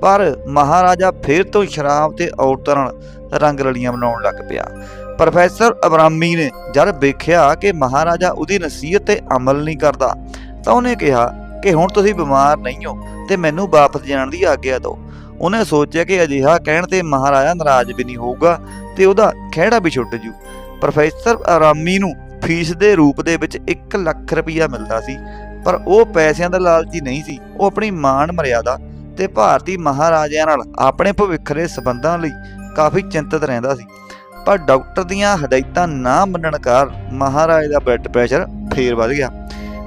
ਪਰ ਮਹਾਰਾਜਾ ਫਿਰ ਤੋਂ ਸ਼ਰਾਬ ਤੇ ਔਰਤਾਂ ਨਾਲ ਰੰਗ ਲੜੀਆਂ ਬਣਾਉਣ ਲੱਗ ਪਿਆ। ਪ੍ਰੋਫੈਸਰ ਅਬਰਾਮੀ ਨੇ ਜਦ ਵੇਖਿਆ ਕਿ ਮਹਾਰਾਜਾ ਉਹਦੀ ਨਸੀਹਤ ਤੇ ਅਮਲ ਨਹੀਂ ਕਰਦਾ, ਤਾਂ ਉਹਨੇ ਕਿਹਾ ਕਿ ਹੁਣ ਤੁਸੀਂ ਬਿਮਾਰ ਨਹੀਂ ਹੋ ਤੇ ਮੈਨੂੰ ਵਾਪਸ ਜਾਣ ਦੀ ਆਗਿਆ ਦਿਓ। ਉਹਨੇ ਸੋਚਿਆ ਕਿ ਅਜਿਹਾ ਕਹਿਣ ਤੇ ਮਹਾਰਾਜਾ ਨਾਰਾਜ਼ ਵੀ ਨਹੀਂ ਹੋਊਗਾ ਤੇ ਉਹਦਾ ਖਹਿੜਾ ਵੀ ਛੁੱਟ ਜੂ। ਪ੍ਰੋਫੈਸਰ ਅਰਾਮੀ ਨੂੰ ਫੀਸ ਦੇ ਰੂਪ ਦੇ ਵਿੱਚ 1 ਲੱਖ ਰੁਪਈਆ ਮਿਲਦਾ ਸੀ। ਪਰ ਉਹ ਪੈਸਿਆਂ ਦਾ ਲਾਲਚੀ ਨਹੀਂ ਸੀ। ਉਹ ਆਪਣੀ ਮਾਣ ਮਰਿਆਦਾ ਤੇ ਭਾਰਤੀ ਮਹਾਰਾਜਿਆਂ ਨਾਲ ਆਪਣੇ ਭਵਿੱਖ ਦੇ ਸਬੰਧਾਂ ਲਈ ਕਾਫੀ ਚਿੰਤਤ ਰਹਿੰਦਾ ਸੀ। ਪਰ ਡਾਕਟਰ ਦੀਆਂ ਹਦਾਇਤਾਂ ਨਾ ਮੰਨਣ ਕਾਰਨ ਮਹਾਰਾਜ ਦਾ ਬਲੱਡ ਪ੍ਰੈਸ਼ਰ ਫੇਰ ਵੱਧ ਗਿਆ।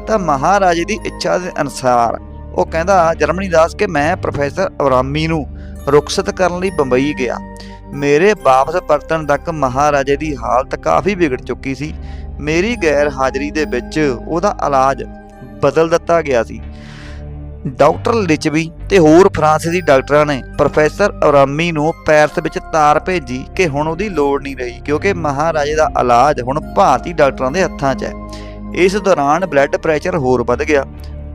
ਤਾਂ ਮਹਾਰਾਜੇ ਦੀ ਇੱਛਾ ਦੇ ਅਨੁਸਾਰ ਉਹ ਕਹਿੰਦਾ ਜਰਮਨੀ ਦਾਸ ਕਿ ਮੈਂ ਪ੍ਰੋਫੈਸਰ ਅਵਰਾਮੀ ਨੂੰ ਰੁਖਸਤ ਕਰਨ ਲਈ ਬੰਬਈ ਗਿਆ। ਮੇਰੇ ਵਾਪਸ ਪਰਤਣ ਤੱਕ ਮਹਾਰਾਜੇ ਦੀ ਹਾਲਤ ਕਾਫੀ ਵਿਗੜ ਚੁੱਕੀ ਸੀ। ਮੇਰੀ ਗੈਰ ਹਾਜ਼ਰੀ ਦੇ ਵਿੱਚ ਉਹਦਾ ਇਲਾਜ ਬਦਲ ਦਿੱਤਾ ਗਿਆ ਸੀ। ਡਾਕਟਰ ਲਿਚਵੀ ਤੇ ਹੋਰ ਫਰਾਂਸ ਦੀ ਡਾਕਟਰਾਂ ਨੇ ਪ੍ਰੋਫੈਸਰ ਅਰਾਮੀ ਨੂੰ ਪੈਰਿਸ ਵਿੱਚ ਤਾਰ ਭੇਜੀ ਕਿ ਹੁਣ ਉਹਦੀ ਲੋੜ ਨਹੀਂ ਰਹੀ ਕਿਉਂਕਿ ਮਹਾਰਾਜੇ ਦਾ ਇਲਾਜ ਹੁਣ ਭਾਰਤੀ ਡਾਕਟਰਾਂ ਦੇ ਹੱਥਾਂ 'ਚ ਹੈ। ਇਸ ਦੌਰਾਨ ਬਲੱਡ ਪ੍ਰੈਸ਼ਰ ਹੋਰ ਵੱਧ ਗਿਆ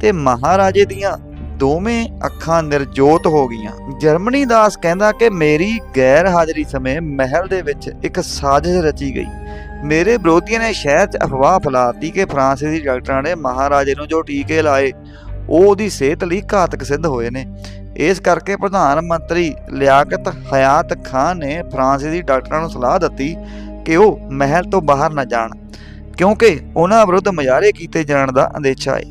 ਤੇ ਮਹਾਰਾਜੇ ਦੀਆਂ ਦੋਵੇਂ ਅੱਖਾਂ ਨਿਰਜੋਤ ਹੋ ਗਈਆਂ। ਜਰਮਨੀ ਦਾਸ ਕਹਿੰਦਾ ਕਿ ਮੇਰੀ ਗੈਰ ਹਾਜ਼ਰੀ ਸਮੇਂ ਮਹਿਲ ਦੇ ਵਿੱਚ ਇੱਕ ਸਾਜ਼ਿਸ਼ ਰਚੀ ਗਈ। ਮੇਰੇ ਵਿਰੋਧੀਆਂ ਨੇ ਸ਼ਹਿਰ 'ਚ ਅਫਵਾਹ ਫੈਲਾਤੀ ਕਿ ਫਰਾਂਸੀਸੀ ਡਾਕਟਰਾਂ ਨੇ ਮਹਾਰਾਜੇ ਨੂੰ ਜੋ ਟੀਕੇ ਲਾਏ ਉਹ ਉਹਦੀ ਸਿਹਤ ਲਈ ਘਾਤਕ ਸਿੱਧ ਹੋਏ ਨੇ। ਇਸ ਕਰਕੇ ਪ੍ਰਧਾਨ ਮੰਤਰੀ ਲਿਆਕਤ ਹਯਾਤ ਖਾਨ ਨੇ ਫਰਾਂਸੀਸੀ ਡਾਕਟਰਾਂ ਨੂੰ ਸਲਾਹ ਦਿੱਤੀ ਕਿ ਉਹ ਮਹਿਲ ਤੋਂ ਬਾਹਰ ਨਾ ਜਾਣ, ਕਿਉਂਕਿ ਉਹਨਾਂ ਵਿਰੁੱਧ ਮੁਜ਼ਾਹਰੇ ਕੀਤੇ ਜਾਣ ਦਾ ਅੰਦੇਸ਼ਾ ਹੈ।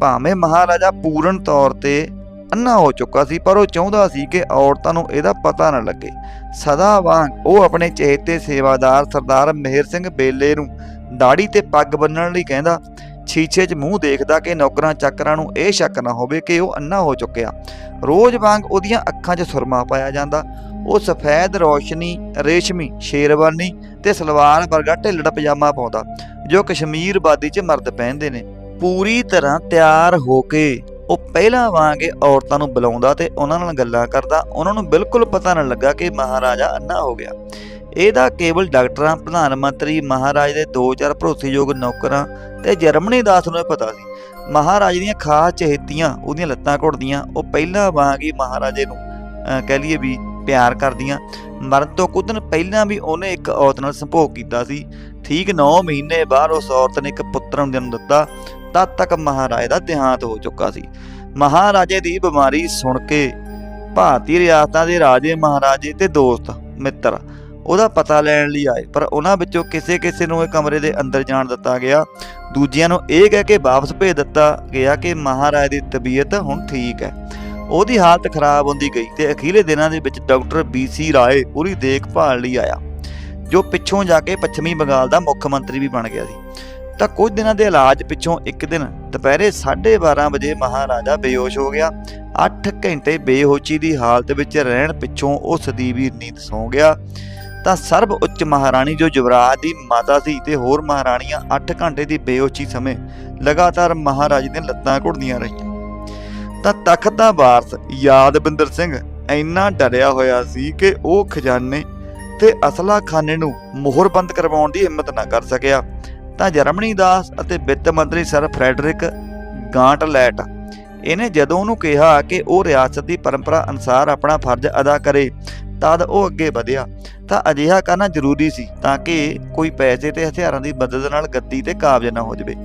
ਭਾਵੇਂ ਮਹਾਰਾਜਾ ਪੂਰਨ ਤੌਰ ਤੇ ਅੰਨਾ ਹੋ ਚੁੱਕਾ ਸੀ, ਪਰ ਉਹ ਚਾਹੁੰਦਾ ਸੀ ਕਿ ਔਰਤਾਂ ਨੂੰ ਇਹਦਾ ਪਤਾ ਨਾ ਲੱਗੇ। ਸਦਾ ਵਾਂਗ ਉਹ ਆਪਣੇ ਚਹੇਤੇ ਸੇਵਾਦਾਰ ਸਰਦਾਰ ਮਿਹਰ ਸਿੰਘ ਬੇਲੇ ਨੂੰ ਦਾੜੀ ਤੇ ਪੱਗ ਬੰਨਣ ਲਈ ਕਹਿੰਦਾ, ਛੀਛੇ 'ਚ ਮੂੰਹ ਦੇਖਦਾ ਕਿ ਨੌਕਰਾਂ ਚਾਕਰਾਂ ਨੂੰ ਇਹ ਸ਼ੱਕ ਨਾ ਹੋਵੇ ਕਿ ਉਹ ਅੰਨਾ ਹੋ ਚੁੱਕਿਆ। ਰੋਜ਼ ਵਾਂਗ ਉਹਦੀਆਂ ਅੱਖਾਂ 'ਚ ਸੁਰਮਾ ਪਾਇਆ ਜਾਂਦਾ। ਉਹ ਸਫੈਦ, ਰੌਸ਼ਨੀ, ਰੇਸ਼ਮੀ, ਸ਼ੇਰਵਾਨੀ ਤੇ ਸਲਵਾਰ ਵਰਗਾ ਢਿੱਲੜ ਪਜਾਮਾ ਪਾਉਂਦਾ, ਜੋ ਕਸ਼ਮੀਰ ਬਾਦੀ 'ਚ ਮਰਦ ਪਹਿਨਦੇ ਨੇ। ਪੂਰੀ ਤਰ੍ਹਾਂ ਤਿਆਰ ਹੋ ਕੇ ਉਹ ਪਹਿਲਾਂ ਵਾਂਗੇ ਔਰਤਾਂ ਨੂੰ ਬੁਲਾਉਂਦਾ ਤੇ ਉਹਨਾਂ ਨਾਲ ਗੱਲਾਂ ਕਰਦਾ। ਉਹਨਾਂ ਨੂੰ ਬਿਲਕੁਲ ਪਤਾ ਨਾ ਲੱਗਾ ਕਿ ਮਹਾਰਾਜਾ ਅੰਨਾ ਹੋ ਗਿਆ। ਇਹਦਾ ਕੇਵਲ ਡਾਕਟਰਾਂ, ਪ੍ਰਧਾਨ ਮੰਤਰੀ, ਮਹਾਰਾਜ ਦੇ ਦੋ ਚਾਰ ਭਰੋਸੇਯੋਗ ਨੌਕਰਾਂ ਤੇ ਜਰਮਨੀ ਦਾਸ ਨੂੰ ਇਹ ਪਤਾ ਸੀ। ਮਹਾਰਾਜ ਦੀਆਂ ਖਾਸ ਚਹੇਤੀਆਂ, ਉਹਦੀਆਂ ਲੱਤਾਂ ਘੁੱਟਦੀਆਂ, ਉਹ ਪਹਿਲਾਂ ਵਾਂਗ ਹੀ ਮਹਾਰਾਜੇ ਨੂੰ, ਅਹ, ਕਹਿ ਲਈਏ ਵੀ ਪਿਆਰ ਕਰਦੀਆਂ। ਮਰਨ ਤੋਂ ਕੁਝ ਦਿਨ ਪਹਿਲਾਂ ਵੀ ਉਹਨੇ ਇੱਕ ਔਰਤ ਨਾਲ ਸੰਭੋਗ ਕੀਤਾ ਸੀ। ਠੀਕ 9 ਮਹੀਨੇ ਬਾਅਦ ਉਸ ਔਰਤ ਨੇ ਇੱਕ ਪੁੱਤਰ ਨੂੰ ਜਨਮ ਦਿੱਤਾ। ਤਦ ਤੱਕ ਮਹਾਰਾਜ ਦਾ ਦੇਹਾਂਤ ਹੋ ਚੁੱਕਾ ਸੀ। ਮਹਾਰਾਜੇ ਦੀ ਬਿਮਾਰੀ ਸੁਣ ਕੇ ਭਾਰਤੀ ਰਿਆਸਤਾਂ ਦੇ ਰਾਜੇ, ਮਹਾਰਾਜੇ ਤੇ ਦੋਸਤ, ਮਿੱਤਰ ਉਹਦਾ ਪਤਾ ਲੈਣ ਲਈ ਆਏ। ਪਰ ਉਹਨਾਂ ਵਿੱਚੋਂ ਕਿਸੇ ਕਿਸੇ ਨੂੰ ਇਹ ਕਮਰੇ ਦੇ ਅੰਦਰ ਜਾਣ ਦਿੱਤਾ ਗਿਆ। ਦੂਜਿਆਂ ਨੂੰ ਇਹ ਕਹਿ ਕੇ ਵਾਪਸ ਭੇਜ ਦਿੱਤਾ ਗਿਆ ਕਿ ਮਹਾਰਾਜ ਦੀ ਤਬੀਅਤ ਹੁਣ ਠੀਕ ਹੈ। ਉਹਦੀ ਹਾਲਤ ਖਰਾਬ ਹੁੰਦੀ ਗਈ ਤੇ ਅਖੀਲੇ ਦਿਨਾਂ ਦੇ ਵਿੱਚ ਡਾਕਟਰ ਬੀਸੀ ਰਾਏ ਉਹਦੀ ਦੇਖਭਾਲ ਲਈ ਆਇਆ, ਜੋ ਪਿੱਛੋਂ ਜਾ ਕੇ ਪੱਛਮੀ ਬੰਗਾਲ ਦਾ ਮੁੱਖ ਮੰਤਰੀ ਵੀ ਬਣ ਗਿਆ ਸੀ। ਤਾਂ ਕੁਝ ਦਿਨਾਂ ਦੇ ਇਲਾਜ ਪਿੱਛੋਂ ਇੱਕ ਦਿਨ, ਦੁਪਹਿਰੇ 12:30 ਵਜੇ ਮਹਾਰਾਜਾ ਬੇਹੋਸ਼ ਹੋ ਗਿਆ। 8 ਘੰਟੇ ਬੇਹੋਸ਼ੀ ਦੀ ਹਾਲਤ ਵਿੱਚ ਰਹਿਣ ਪਿੱਛੋਂ ਉਹ ਸਦੀਵੀ ਨੀਂਦ ਸੌਂ ਗਿਆ। ਤਾਂ ਸਰਬ ਉੱਚ ਮਹਾਰਾਣੀ ਜੋ ਯੁਵਰਾਜ ਦੀ ਮਾਤਾ ਸੀ ਤੇ ਹੋਰ ਮਹਾਰਾਣੀਆਂ 8 ਘੰਟੇ ਦੀ ਬੇਹੋਸ਼ੀ ਸਮੇਂ ਲਗਾਤਾਰ ਮਹਾਰਾਜ ਦੀਆਂ ਲੱਤਾਂ ਘੁੱਟਦੀਆਂ ਰਹੀਆਂ। ਤਾਂ ਤਖਤ ਦਾ ਵਾਰਸ ਯਾਦਵਿੰਦਰ ਸਿੰਘ ਇੰਨਾ ਡਰਿਆ ਹੋਇਆ ਸੀ ਕਿ ਉਹ ਖਜ਼ਾਨੇ ਤੇ ਅਸਲਾ ਖਾਨੇ ਨੂੰ ਮੋਹਰਬੰਦ ਕਰਵਾਉਣ ਦੀ ਹਿੰਮਤ ਨਾ ਕਰ ਸਕਿਆ। ਤਾਂ ਜਰਮਨੀ ਦਾਸ ਅਤੇ ਵਿੱਤ ਮੰਤਰੀ ਸਰ ਫਰੈਡਰਿਕ ਗਾਂਟਲੈਟ। ਇਹਨੇ ਜਦੋਂ ਉਹਨੂੰ ਕਿਹਾ ਕਿ ਉਹ ਰਿਆਸਤ ਦੀ ਪਰੰਪਰਾ ਅਨੁਸਾਰ ਆਪਣਾ ਫਰਜ਼ ਅਦਾ ਕਰੇ, ਤਦ ਉਹ ਅੱਗੇ ਵਧਿਆ। ਤਾਂ ਅਜਿਹਾ ਕਰਨਾ ਜ਼ਰੂਰੀ ਸੀ ਤਾਂ ਕਿ ਕੋਈ ਪੈਸੇ ਤੇ ਹਥਿਆਰਾਂ ਦੀ ਮਦਦ ਨਾਲ ਗੱਦੀ ਤੇ ਕਾਬਜ ਨਾ ਹੋ ਜਾਵੇ।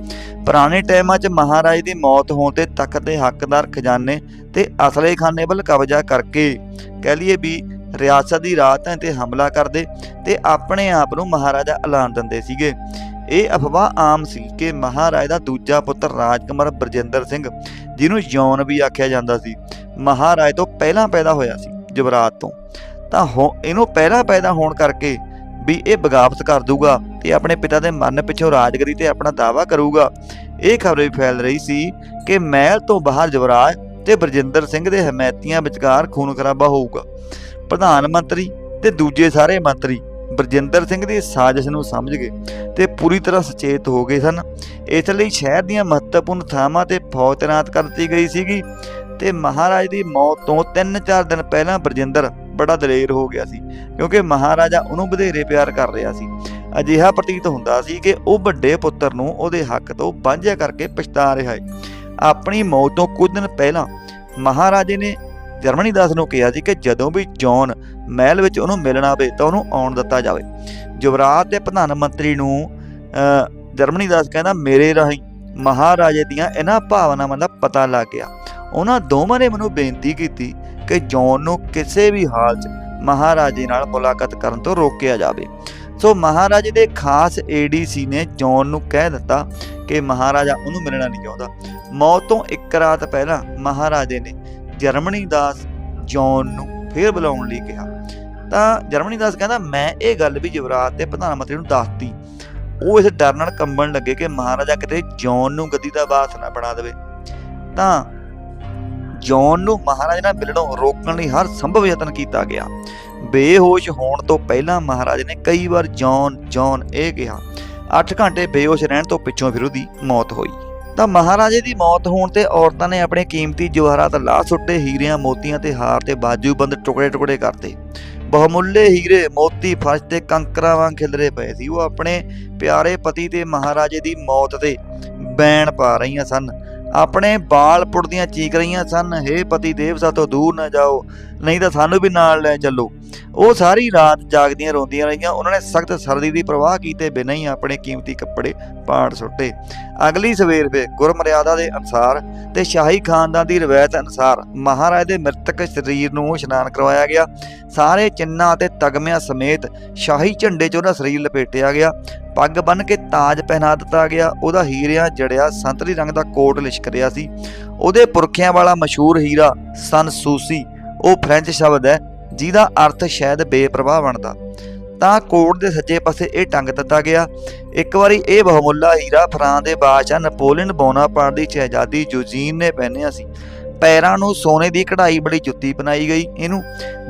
ਪੁਰਾਣੇ ਟਾਈਮਾਂ 'ਚ ਮਹਾਰਾਜ ਦੀ ਮੌਤ ਹੋਣ ਤੇ ਤਖਤ ਦੇ ਹੱਕਦਾਰ ਖਜ਼ਾਨੇ ਤੇ ਅਸਲੇ ਖਾਨੇ ਵੱਲ ਕਬਜ਼ਾ ਕਰਕੇ, ਕਹਿ ਲਈਏ ਵੀ ਰਿਆਸਤ ਦੀ ਰਾਜਧਾਨੀ ਤੇ ਹਮਲਾ ਕਰਦੇ ਤੇ ਆਪਣੇ ਆਪ ਨੂੰ ਮਹਾਰਾਜਾ ਐਲਾਨ ਦਿੰਦੇ ਸੀਗੇ। ਇਹ ਅਫਵਾਹ ਆਮ ਸੀ ਕਿ ਮਹਾਰਾਜ ਦਾ ਦੂਜਾ ਪੁੱਤਰ ਰਾਜਕੁਮਾਰ ਬਰਜਿੰਦਰ ਸਿੰਘ, ਜਿਹਨੂੰ ਯੌਨ ਵੀ ਆਖਿਆ ਜਾਂਦਾ ਸੀ, ਮਹਾਰਾਜ ਤੋਂ ਪਹਿਲਾਂ ਪੈਦਾ ਹੋਇਆ ਸੀ ਜਵਰਾਤ ਤੋਂ। ਤਾਂ ਹੋ, ਇਹਨੂੰ ਪਹਿਲਾਂ ਪੈਦਾ ਹੋਣ ਕਰਕੇ ਵੀ ਇਹ ਬਗਾਵਤ ਕਰ ਦੂਗਾ ਤੇ ਆਪਣੇ ਪਿਤਾ ਦੇ ਮਰਨ ਪਿੱਛੋਂ ਰਾਜਗਰੀ ਤੇ ਆਪਣਾ ਦਾਵਾ ਕਰੂਗਾ। ਇਹ ਖਬਰ ਵੀ ਫੈਲ ਰਹੀ ਸੀ ਕਿ ਮਹਿਲ ਤੋਂ ਬਾਹਰ ਜਵਰਾਜ ਤੇ ਬਰਜਿੰਦਰ ਸਿੰਘ ਦੇ ਹਮਾਇਤੀਆਂ ਵਿਚਕਾਰ ਖੂਨ ਖਰਾਬਾ ਹੋਊਗਾ। ਪ੍ਰਧਾਨ ਮੰਤਰੀ ਤੇ ਦੂਜੇ ਸਾਰੇ ਮੰਤਰੀ ਬਰਜਿੰਦਰ ਸਿੰਘ ਦੀ ਸਾਜ਼ਿਸ਼ ਨੂੰ ਸਮਝ ਗਏ ਤੇ ਪੂਰੀ ਤਰ੍ਹਾਂ ਸੁਚੇਤ ਹੋ ਗਏ ਸਨ। ਇਸ ਲਈ ਸ਼ਹਿਰ ਦੀਆਂ ਮਹੱਤਵਪੂਰਨ ਥਾਵਾਂ ਤੇ ਫੌਜ ਤੈਨਾਤ ਕਰ ਦਿੱਤੀ ਗਈ ਸੀਗੀ ਤੇ ਮਹਾਰਾਜ ਦੀ ਮੌਤ ਤੋਂ 3-4 ਦਿਨ ਪਹਿਲਾਂ ਬਰਜਿੰਦਰ ਬੜਾ ਦਲੇਰ ਹੋ ਗਿਆ ਸੀ, ਕਿਉਂਕਿ ਮਹਾਰਾਜਾ ਉਹਨੂੰ ਵਧੇਰੇ ਪਿਆਰ ਕਰ ਰਿਹਾ ਸੀ। ਅਜਿਹਾ ਪ੍ਰਤੀਤ ਹੁੰਦਾ ਸੀ ਕਿ ਉਹ ਵੱਡੇ ਪੁੱਤਰ ਨੂੰ ਉਹਦੇ ਹੱਕ ਤੋਂ ਵਾਂਝਾ ਕਰਕੇ ਪਛਤਾ ਰਿਹਾ ਹੈ। ਆਪਣੀ ਮੌਤ ਤੋਂ ਕੁਝ ਦਿਨ ਪਹਿਲਾਂ ਮਹਾਰਾਜੇ ਨੇ ਜਰਮਨੀ ਦਾਸ ਨੂੰ ਕਿਹਾ ਸੀ ਕਿ ਜਦੋਂ ਵੀ ਜੌਨ ਮਹਿਲ ਵਿੱਚ ਉਹਨੂੰ ਮਿਲਣਾ ਆਵੇ ਤਾਂ ਉਹਨੂੰ ਆਉਣ ਦਿੱਤਾ ਜਾਵੇ। ਯੁਵਰਾਜ ਤੇ ਪ੍ਰਧਾਨ ਮੰਤਰੀ ਨੂੰ ਜਰਮਨੀ ਦਾਸ ਕਹਿੰਦਾ, ਮੇਰੇ ਰਾਹੀਂ ਮਹਾਰਾਜੇ ਦੀਆਂ ਇਹਨਾਂ ਭਾਵਨਾਵਾਂ ਦਾ ਪਤਾ ਲੱਗ ਗਿਆ। ਉਹਨਾਂ ਦੋਵਾਂ ਨੇ ਮੈਨੂੰ ਬੇਨਤੀ ਕੀਤੀ ਕਿ ਜੌਨ ਨੂੰ ਕਿਸੇ ਵੀ ਹਾਲ 'ਚ ਮਹਾਰਾਜੇ ਨਾਲ ਮੁਲਾਕਾਤ ਕਰਨ ਤੋਂ ਰੋਕਿਆ ਜਾਵੇ। ਸੋ ਮਹਾਰਾਜੇ ਦੇ ਖਾਸ ਏਡੀਸੀ ਨੇ ਜੌਨ ਨੂੰ ਕਹਿ ਦਿੱਤਾ ਕਿ ਮਹਾਰਾਜਾ ਉਹਨੂੰ ਮਿਲਣਾ ਨਹੀਂ ਚਾਹੁੰਦਾ। ਮੌਤ ਤੋਂ ਇੱਕ ਰਾਤ ਪਹਿਲਾਂ ਮਹਾਰਾਜੇ ਨੇ ਜਰਮਨੀ ਦਾਸ ਜੌਨ ਨੂੰ ਫੇਰ ਬੁਲਾਉਣ ਲਈ ਕਿਹਾ। ਤਾਂ ਜਰਮਨੀ ਦਾਸ ਕਹਿੰਦਾ, ਮੈਂ ਇਹ ਗੱਲ ਵੀ ਯੁਵਰਾਜ ਤੇ ਪ੍ਰਧਾਨ ਮੰਤਰੀ ਨੂੰ ਦੱਸਤੀ। ਉਹ ਇਸ ਡਰ ਨਾਲ ਕੰਬਣ ਲੱਗੇ ਕਿ ਮਹਾਰਾਜਾ ਕਿਤੇ ਜੌਨ ਨੂੰ ਗੱਦੀ ਦਾ ਵਾਸ ਨਾ ਬਣਾ ਦੇਵੇ। ਤਾਂ ਜੌਨ ਨੂੰ ਮਹਾਰਾਜ ਨਾਲ ਮਿਲਣੋਂ ਰੋਕਣ ਲਈ ਹਰ ਸੰਭਵ ਯਤਨ ਕੀਤਾ ਗਿਆ। ਬੇਹੋਸ਼ ਹੋਣ ਤੋਂ ਪਹਿਲਾਂ ਮਹਾਰਾਜ ਨੇ ਕਈ ਵਾਰ ਜੌਨ ਜੌਨ ਇਹ ਕਿਹਾ। 8 ਘੰਟੇ ਬੇਹੋਸ਼ ਰਹਿਣ ਤੋਂ ਪਿੱਛੋਂ ਫਿਰ ਉਹਦੀ ਮੌਤ ਹੋਈ। ਤਾਂ ਮਹਾਰਾਜੇ ਦੀ ਮੌਤ ਹੋਣ ਤੇ ਔਰਤਾਂ ਨੇ ਆਪਣੇ ਕੀਮਤੀ ਜਵਾਹਰਾਤ ਲਾਹ ਸੁੱਟੇ, ਹੀਰਿਆਂ, ਮੋਤੀਆਂ ਤੇ ਹਾਰ ਤੇ ਬਾਜੂਬੰਦ ਟੁਕੜੇ ਟੁਕੜੇ ਕਰਤੇ। ਬਹੁਮੁੱਲੇ ਹੀਰੇ ਮੋਤੀ ਫਰਸ਼ ਤੇ ਕੰਕਰਾਂ ਵਾਂਗ ਖਿਲਰੇ ਪਏ ਸੀ। ਉਹ ਆਪਣੇ ਪਿਆਰੇ ਪਤੀ ਤੇ ਮਹਾਰਾਜੇ ਦੀ ਮੌਤ ਤੇ ਬੈਣ ਪਾ ਰਹੀਆਂ ਸਨ। ਆਪਣੇ ਬਾਲ ਪੁੱਟਦੀਆਂ ਚੀਕ ਰਹੀਆਂ ਸਨ। ਹੇ ਪਤੀ ਦੇਵ ਸਾਤੋਂ ਦੂਰ ਨਾ ਜਾਓ। ਨਹੀਂ ਤਾਂ ਸਾਨੂੰ ਵੀ ਨਾਲ ਲੈ ਚੱਲੋ। ਉਹ ਸਾਰੀ ਰਾਤ ਜਾਗਦੀਆਂ ਰੋਂਦੀਆਂ ਰਹੀਆਂ। ਉਹਨਾਂ ਨੇ ਸਖਤ ਸਰਦੀ ਦੀ ਪ੍ਰਵਾਹ ਕੀਤੇ ਬਿਨਾਂ ਹੀ ਆਪਣੇ ਕੀਮਤੀ ਕੱਪੜੇ ਪਾੜ ਸੁੱਟੇ। ਅਗਲੀ ਸਵੇਰ ਵੇ ਗੁਰਮਰਿਆਦਾ ਦੇ ਅਨੁਸਾਰ ਤੇ ਸ਼ਾਹੀ ਖਾਨਦਾਨ ਦੀ ਰਵਾਇਤ ਅਨੁਸਾਰ ਮਹਾਰਾਜ ਦੇ ਮ੍ਰਿਤਕ ਸਰੀਰ ਨੂੰ ਇਸ਼ਨਾਨ ਕਰਵਾਇਆ ਗਿਆ। ਸਾਰੇ ਚਿੰਨਾਂ ਅਤੇ ਤਗਮਿਆਂ ਸਮੇਤ ਸ਼ਾਹੀ ਝੰਡੇ 'ਚ ਉਹਦਾ ਸਰੀਰ ਲਪੇਟਿਆ ਗਿਆ। ਪੱਗ ਬੰਨ੍ਹ ਕੇ ਤਾਜ ਪਹਿਨਾ ਦਿੱਤਾ ਗਿਆ। ਉਹਦਾ ਹੀਰਿਆਂ ਜੜਿਆ ਸੰਤਰੀ ਰੰਗ ਦਾ ਕੋਟ ਲਿਸ਼ਕ ਰਿਹਾ ਸੀ। ਉਹਦੇ ਪੁਰਖਿਆਂ ਵਾਲਾ ਮਸ਼ਹੂਰ ਹੀਰਾ ਸੰਨਸੂਸੀ ਉਹ ਫ੍ਰੈਂਚ ਸ਼ਬਦ ਹੈ, ਜਿਹਦਾ ਅਰਥ ਸ਼ਾਇਦ ਬੇਪਰਵਾਹ ਬਣਦਾ। ਤਾਂ ਕੋਟ ਦੇ ਸੱਜੇ ਪਾਸੇ ਇਹ ਟੰਗ ਦਿੱਤਾ ਗਿਆ। ਇੱਕ ਵਾਰੀ ਇਹ ਬਹੁਮੁੱਲਾ ਹੀਰਾ ਫਰਾਂ ਦੇ ਬਾਦਸ਼ਾਹ ਨਪੋਲੀਅਨ ਬੋਨਾਪਾਰਟ ਦੀ ਸ਼ਹਿਜ਼ਾਦੀ ਜੁਜੀਨ ਨੇ ਪਹਿਨਿਆ ਸੀ। ਪੈਰਾਂ ਨੂੰ ਸੋਨੇ ਦੀ ਕਢਾਈ ਬੜੀ ਜੁੱਤੀ ਬਣਾਈ ਗਈ। ਇਹਨੂੰ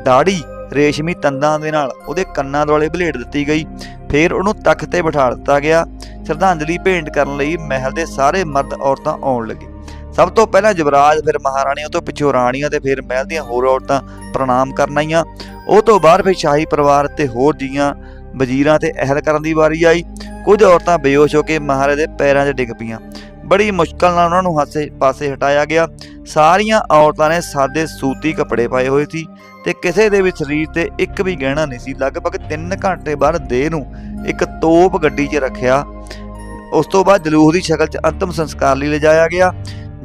ਦਾੜੀ ਰੇਸ਼ਮੀ ਤੰਦਾਂ ਦੇ ਨਾਲ ਉਹਦੇ ਕੰਨਾਂ ਦੁਆਲੇ ਬਲੇਡ ਦਿੱਤੀ ਗਈ। ਫਿਰ ਉਹਨੂੰ ਤਖਤ ਤੇ ਬਿਠਾ ਦਿੱਤਾ ਗਿਆ। ਸ਼ਰਧਾਂਜਲੀ ਭੇਂਟ ਕਰਨ ਲਈ ਮਹਿਲ ਦੇ ਸਾਰੇ ਮਰਦ ਔਰਤਾਂ ਆਉਣ ਲੱਗੇ। ਸਭ ਤੋਂ ਪਹਿਲਾਂ ਯੁਵਰਾਜ, ਫਿਰ ਮਹਾਰਾਣੀ ਤੋਂ ਪਿੱਛੋਂ ਰਾਣੀਆਂ ਤੇ ਫਿਰ ਮਹਿਲ ਦੀਆਂ ਹੋਰ ਔਰਤਾਂ ਪ੍ਰਣਾਮ ਕਰਨ ਆਈਆਂ। ਉਹ ਤੋਂ ਬਾਅਦ ਫਿਰ ਸ਼ਾਹੀ ਪਰਿਵਾਰ ਤੇ ਹੋਰ ਜੀਆਂ ਵਜ਼ੀਰਾਂ ਤੇ ਅਹਿਲ ਕਰਨ ਦੀ ਵਾਰੀ ਆਈ। ਕੁਝ ਔਰਤਾਂ ਬੇਹੋਸ਼ ਹੋ ਕੇ ਮਹਾਰਾਜ ਦੇ ਪੈਰਾਂ 'ਚ ਡਿੱਗ ਪਈਆਂ। ਬੜੀ ਮੁਸ਼ਕਲ ਨਾਲ ਉਹਨਾਂ ਨੂੰ ਹਾਸੇ ਪਾਸੇ ਹਟਾਇਆ ਗਿਆ। ਸਾਰੀਆਂ ਔਰਤਾਂ ਨੇ ਸਾਦੇ ਸੂਤੀ ਕੱਪੜੇ ਪਾਏ ਹੋਏ ਸੀ ਤੇ ਕਿਸੇ ਦੇ ਵੀ ਸਰੀਰ ਤੇ ਇੱਕ ਵੀ ਗਹਿਣਾ ਨਹੀਂ ਸੀ। ਲਗਭਗ 3 ਘੰਟੇ ਬਾਅਦ ਦੇਹ ਨੂੰ ਇੱਕ ਤੋਪ ਗੱਡੀ 'ਚ ਰੱਖਿਆ। ਉਸ ਤੋਂ ਬਾਅਦ ਜਲੂਸ ਦੀ ਸ਼ਕਲ 'ਚ ਅੰਤਮ ਸੰਸਕਾਰ ਲਈ ਲਿਜਾਇਆ ਗਿਆ।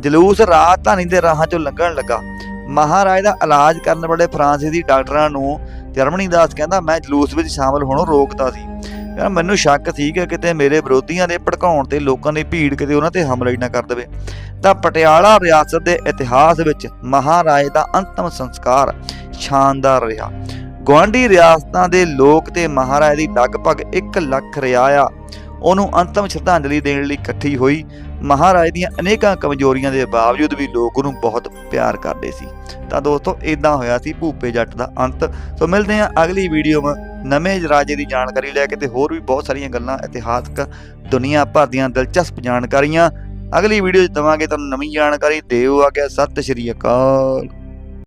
ਜਲੂਸ ਰਾਜਧਾਨੀ ਦੇ ਰਾਹਾਂ 'ਚੋਂ ਲੰਘਣ ਲੱਗਾ। ਮਹਾਰਾਜ ਦਾ ਇਲਾਜ ਕਰਨ ਵਾਲੇ ਫਰਾਂਸੀਸੀ ਡਾਕਟਰਾਂ ਨੂੰ ਜਰਮਨੀ ਦਾਸ ਕਹਿੰਦਾ, ਮੈਂ ਜਲੂਸ ਵਿੱਚ ਸ਼ਾਮਲ ਹੋਣੋਂ ਰੋਕਦਾ ਸੀ। ਯਾਰ ਮੈਨੂੰ ਸ਼ੱਕ ਸੀ ਕਿ ਕਿਤੇ ਮੇਰੇ ਵਿਰੋਧੀਆਂ ਦੇ ਭੜਕਾਉਣ ਤੇ ਲੋਕਾਂ ਦੀ ਭੀੜ ਕਿਤੇ ਉਹਨਾਂ ਤੇ ਹਮਲਾ ਹੀ ਨਾ ਕਰ ਦੇਵੇ। ਤਾਂ ਪਟਿਆਲਾ ਰਿਆਸਤ ਦੇ ਇਤਿਹਾਸ ਵਿੱਚ ਮਹਾਰਾਜ ਦਾ ਅੰਤਮ ਸੰਸਕਾਰ ਸ਼ਾਨਦਾਰ ਰਿਹਾ। ਗੁਆਂਢੀ ਰਿਆਸਤਾਂ ਦੇ ਲੋਕ ਤੇ ਮਹਾਰਾਜ ਦੀ ਲਗਭਗ 1 ਲੱਖ ਰਿਆਇਆ ਉਹਨੂੰ ਅੰਤਮ ਸ਼ਰਧਾਂਜਲੀ ਦੇਣ ਲਈ ਇਕੱਠੀ ਹੋਈ। ਮਹਾਰਾਜ ਦੀਆਂ ਅਨੇਕਾਂ ਕਮਜ਼ੋਰੀਆਂ ਦੇ ਬਾਵਜੂਦ ਵੀ ਲੋਕ ਉਹਨੂੰ ਬਹੁਤ ਪਿਆਰ ਕਰਦੇ ਸੀ। ਤਾਂ ਦੋਸਤੋ ਇਦਾਂ ਹੋਇਆ ਸੀ ਭੂਪੇ ਜੱਟ ਦਾ ਅੰਤ। ਸੋ ਮਿਲਦੇ ਹਾਂ ਅਗਲੀ ਵੀਡੀਓ ਵਿੱਚ ਨਵੇਂ ਰਾਜੇ ਦੀ ਜਾਣਕਾਰੀ ਲੈ ਕੇ ਤੇ ਹੋਰ ਵੀ ਬਹੁਤ ਸਾਰੀਆਂ ਗੱਲਾਂ, ਇਤਿਹਾਸਕ ਦੁਨੀਆ ਭਰ ਦੀਆਂ ਦਿਲਚਸਪ ਜਾਣਕਾਰੀਆਂ। ਅਗਲੀ ਵੀਡੀਓ 'ਚ ਦਵਾਂਗੇ ਤੁਹਾਨੂੰ ਨਵੀਂ ਜਾਣਕਾਰੀ। ਦਿਓ ਆ ਗਿਆ ਸਤਿ ਸ਼੍ਰੀ ਅਕਾਲ।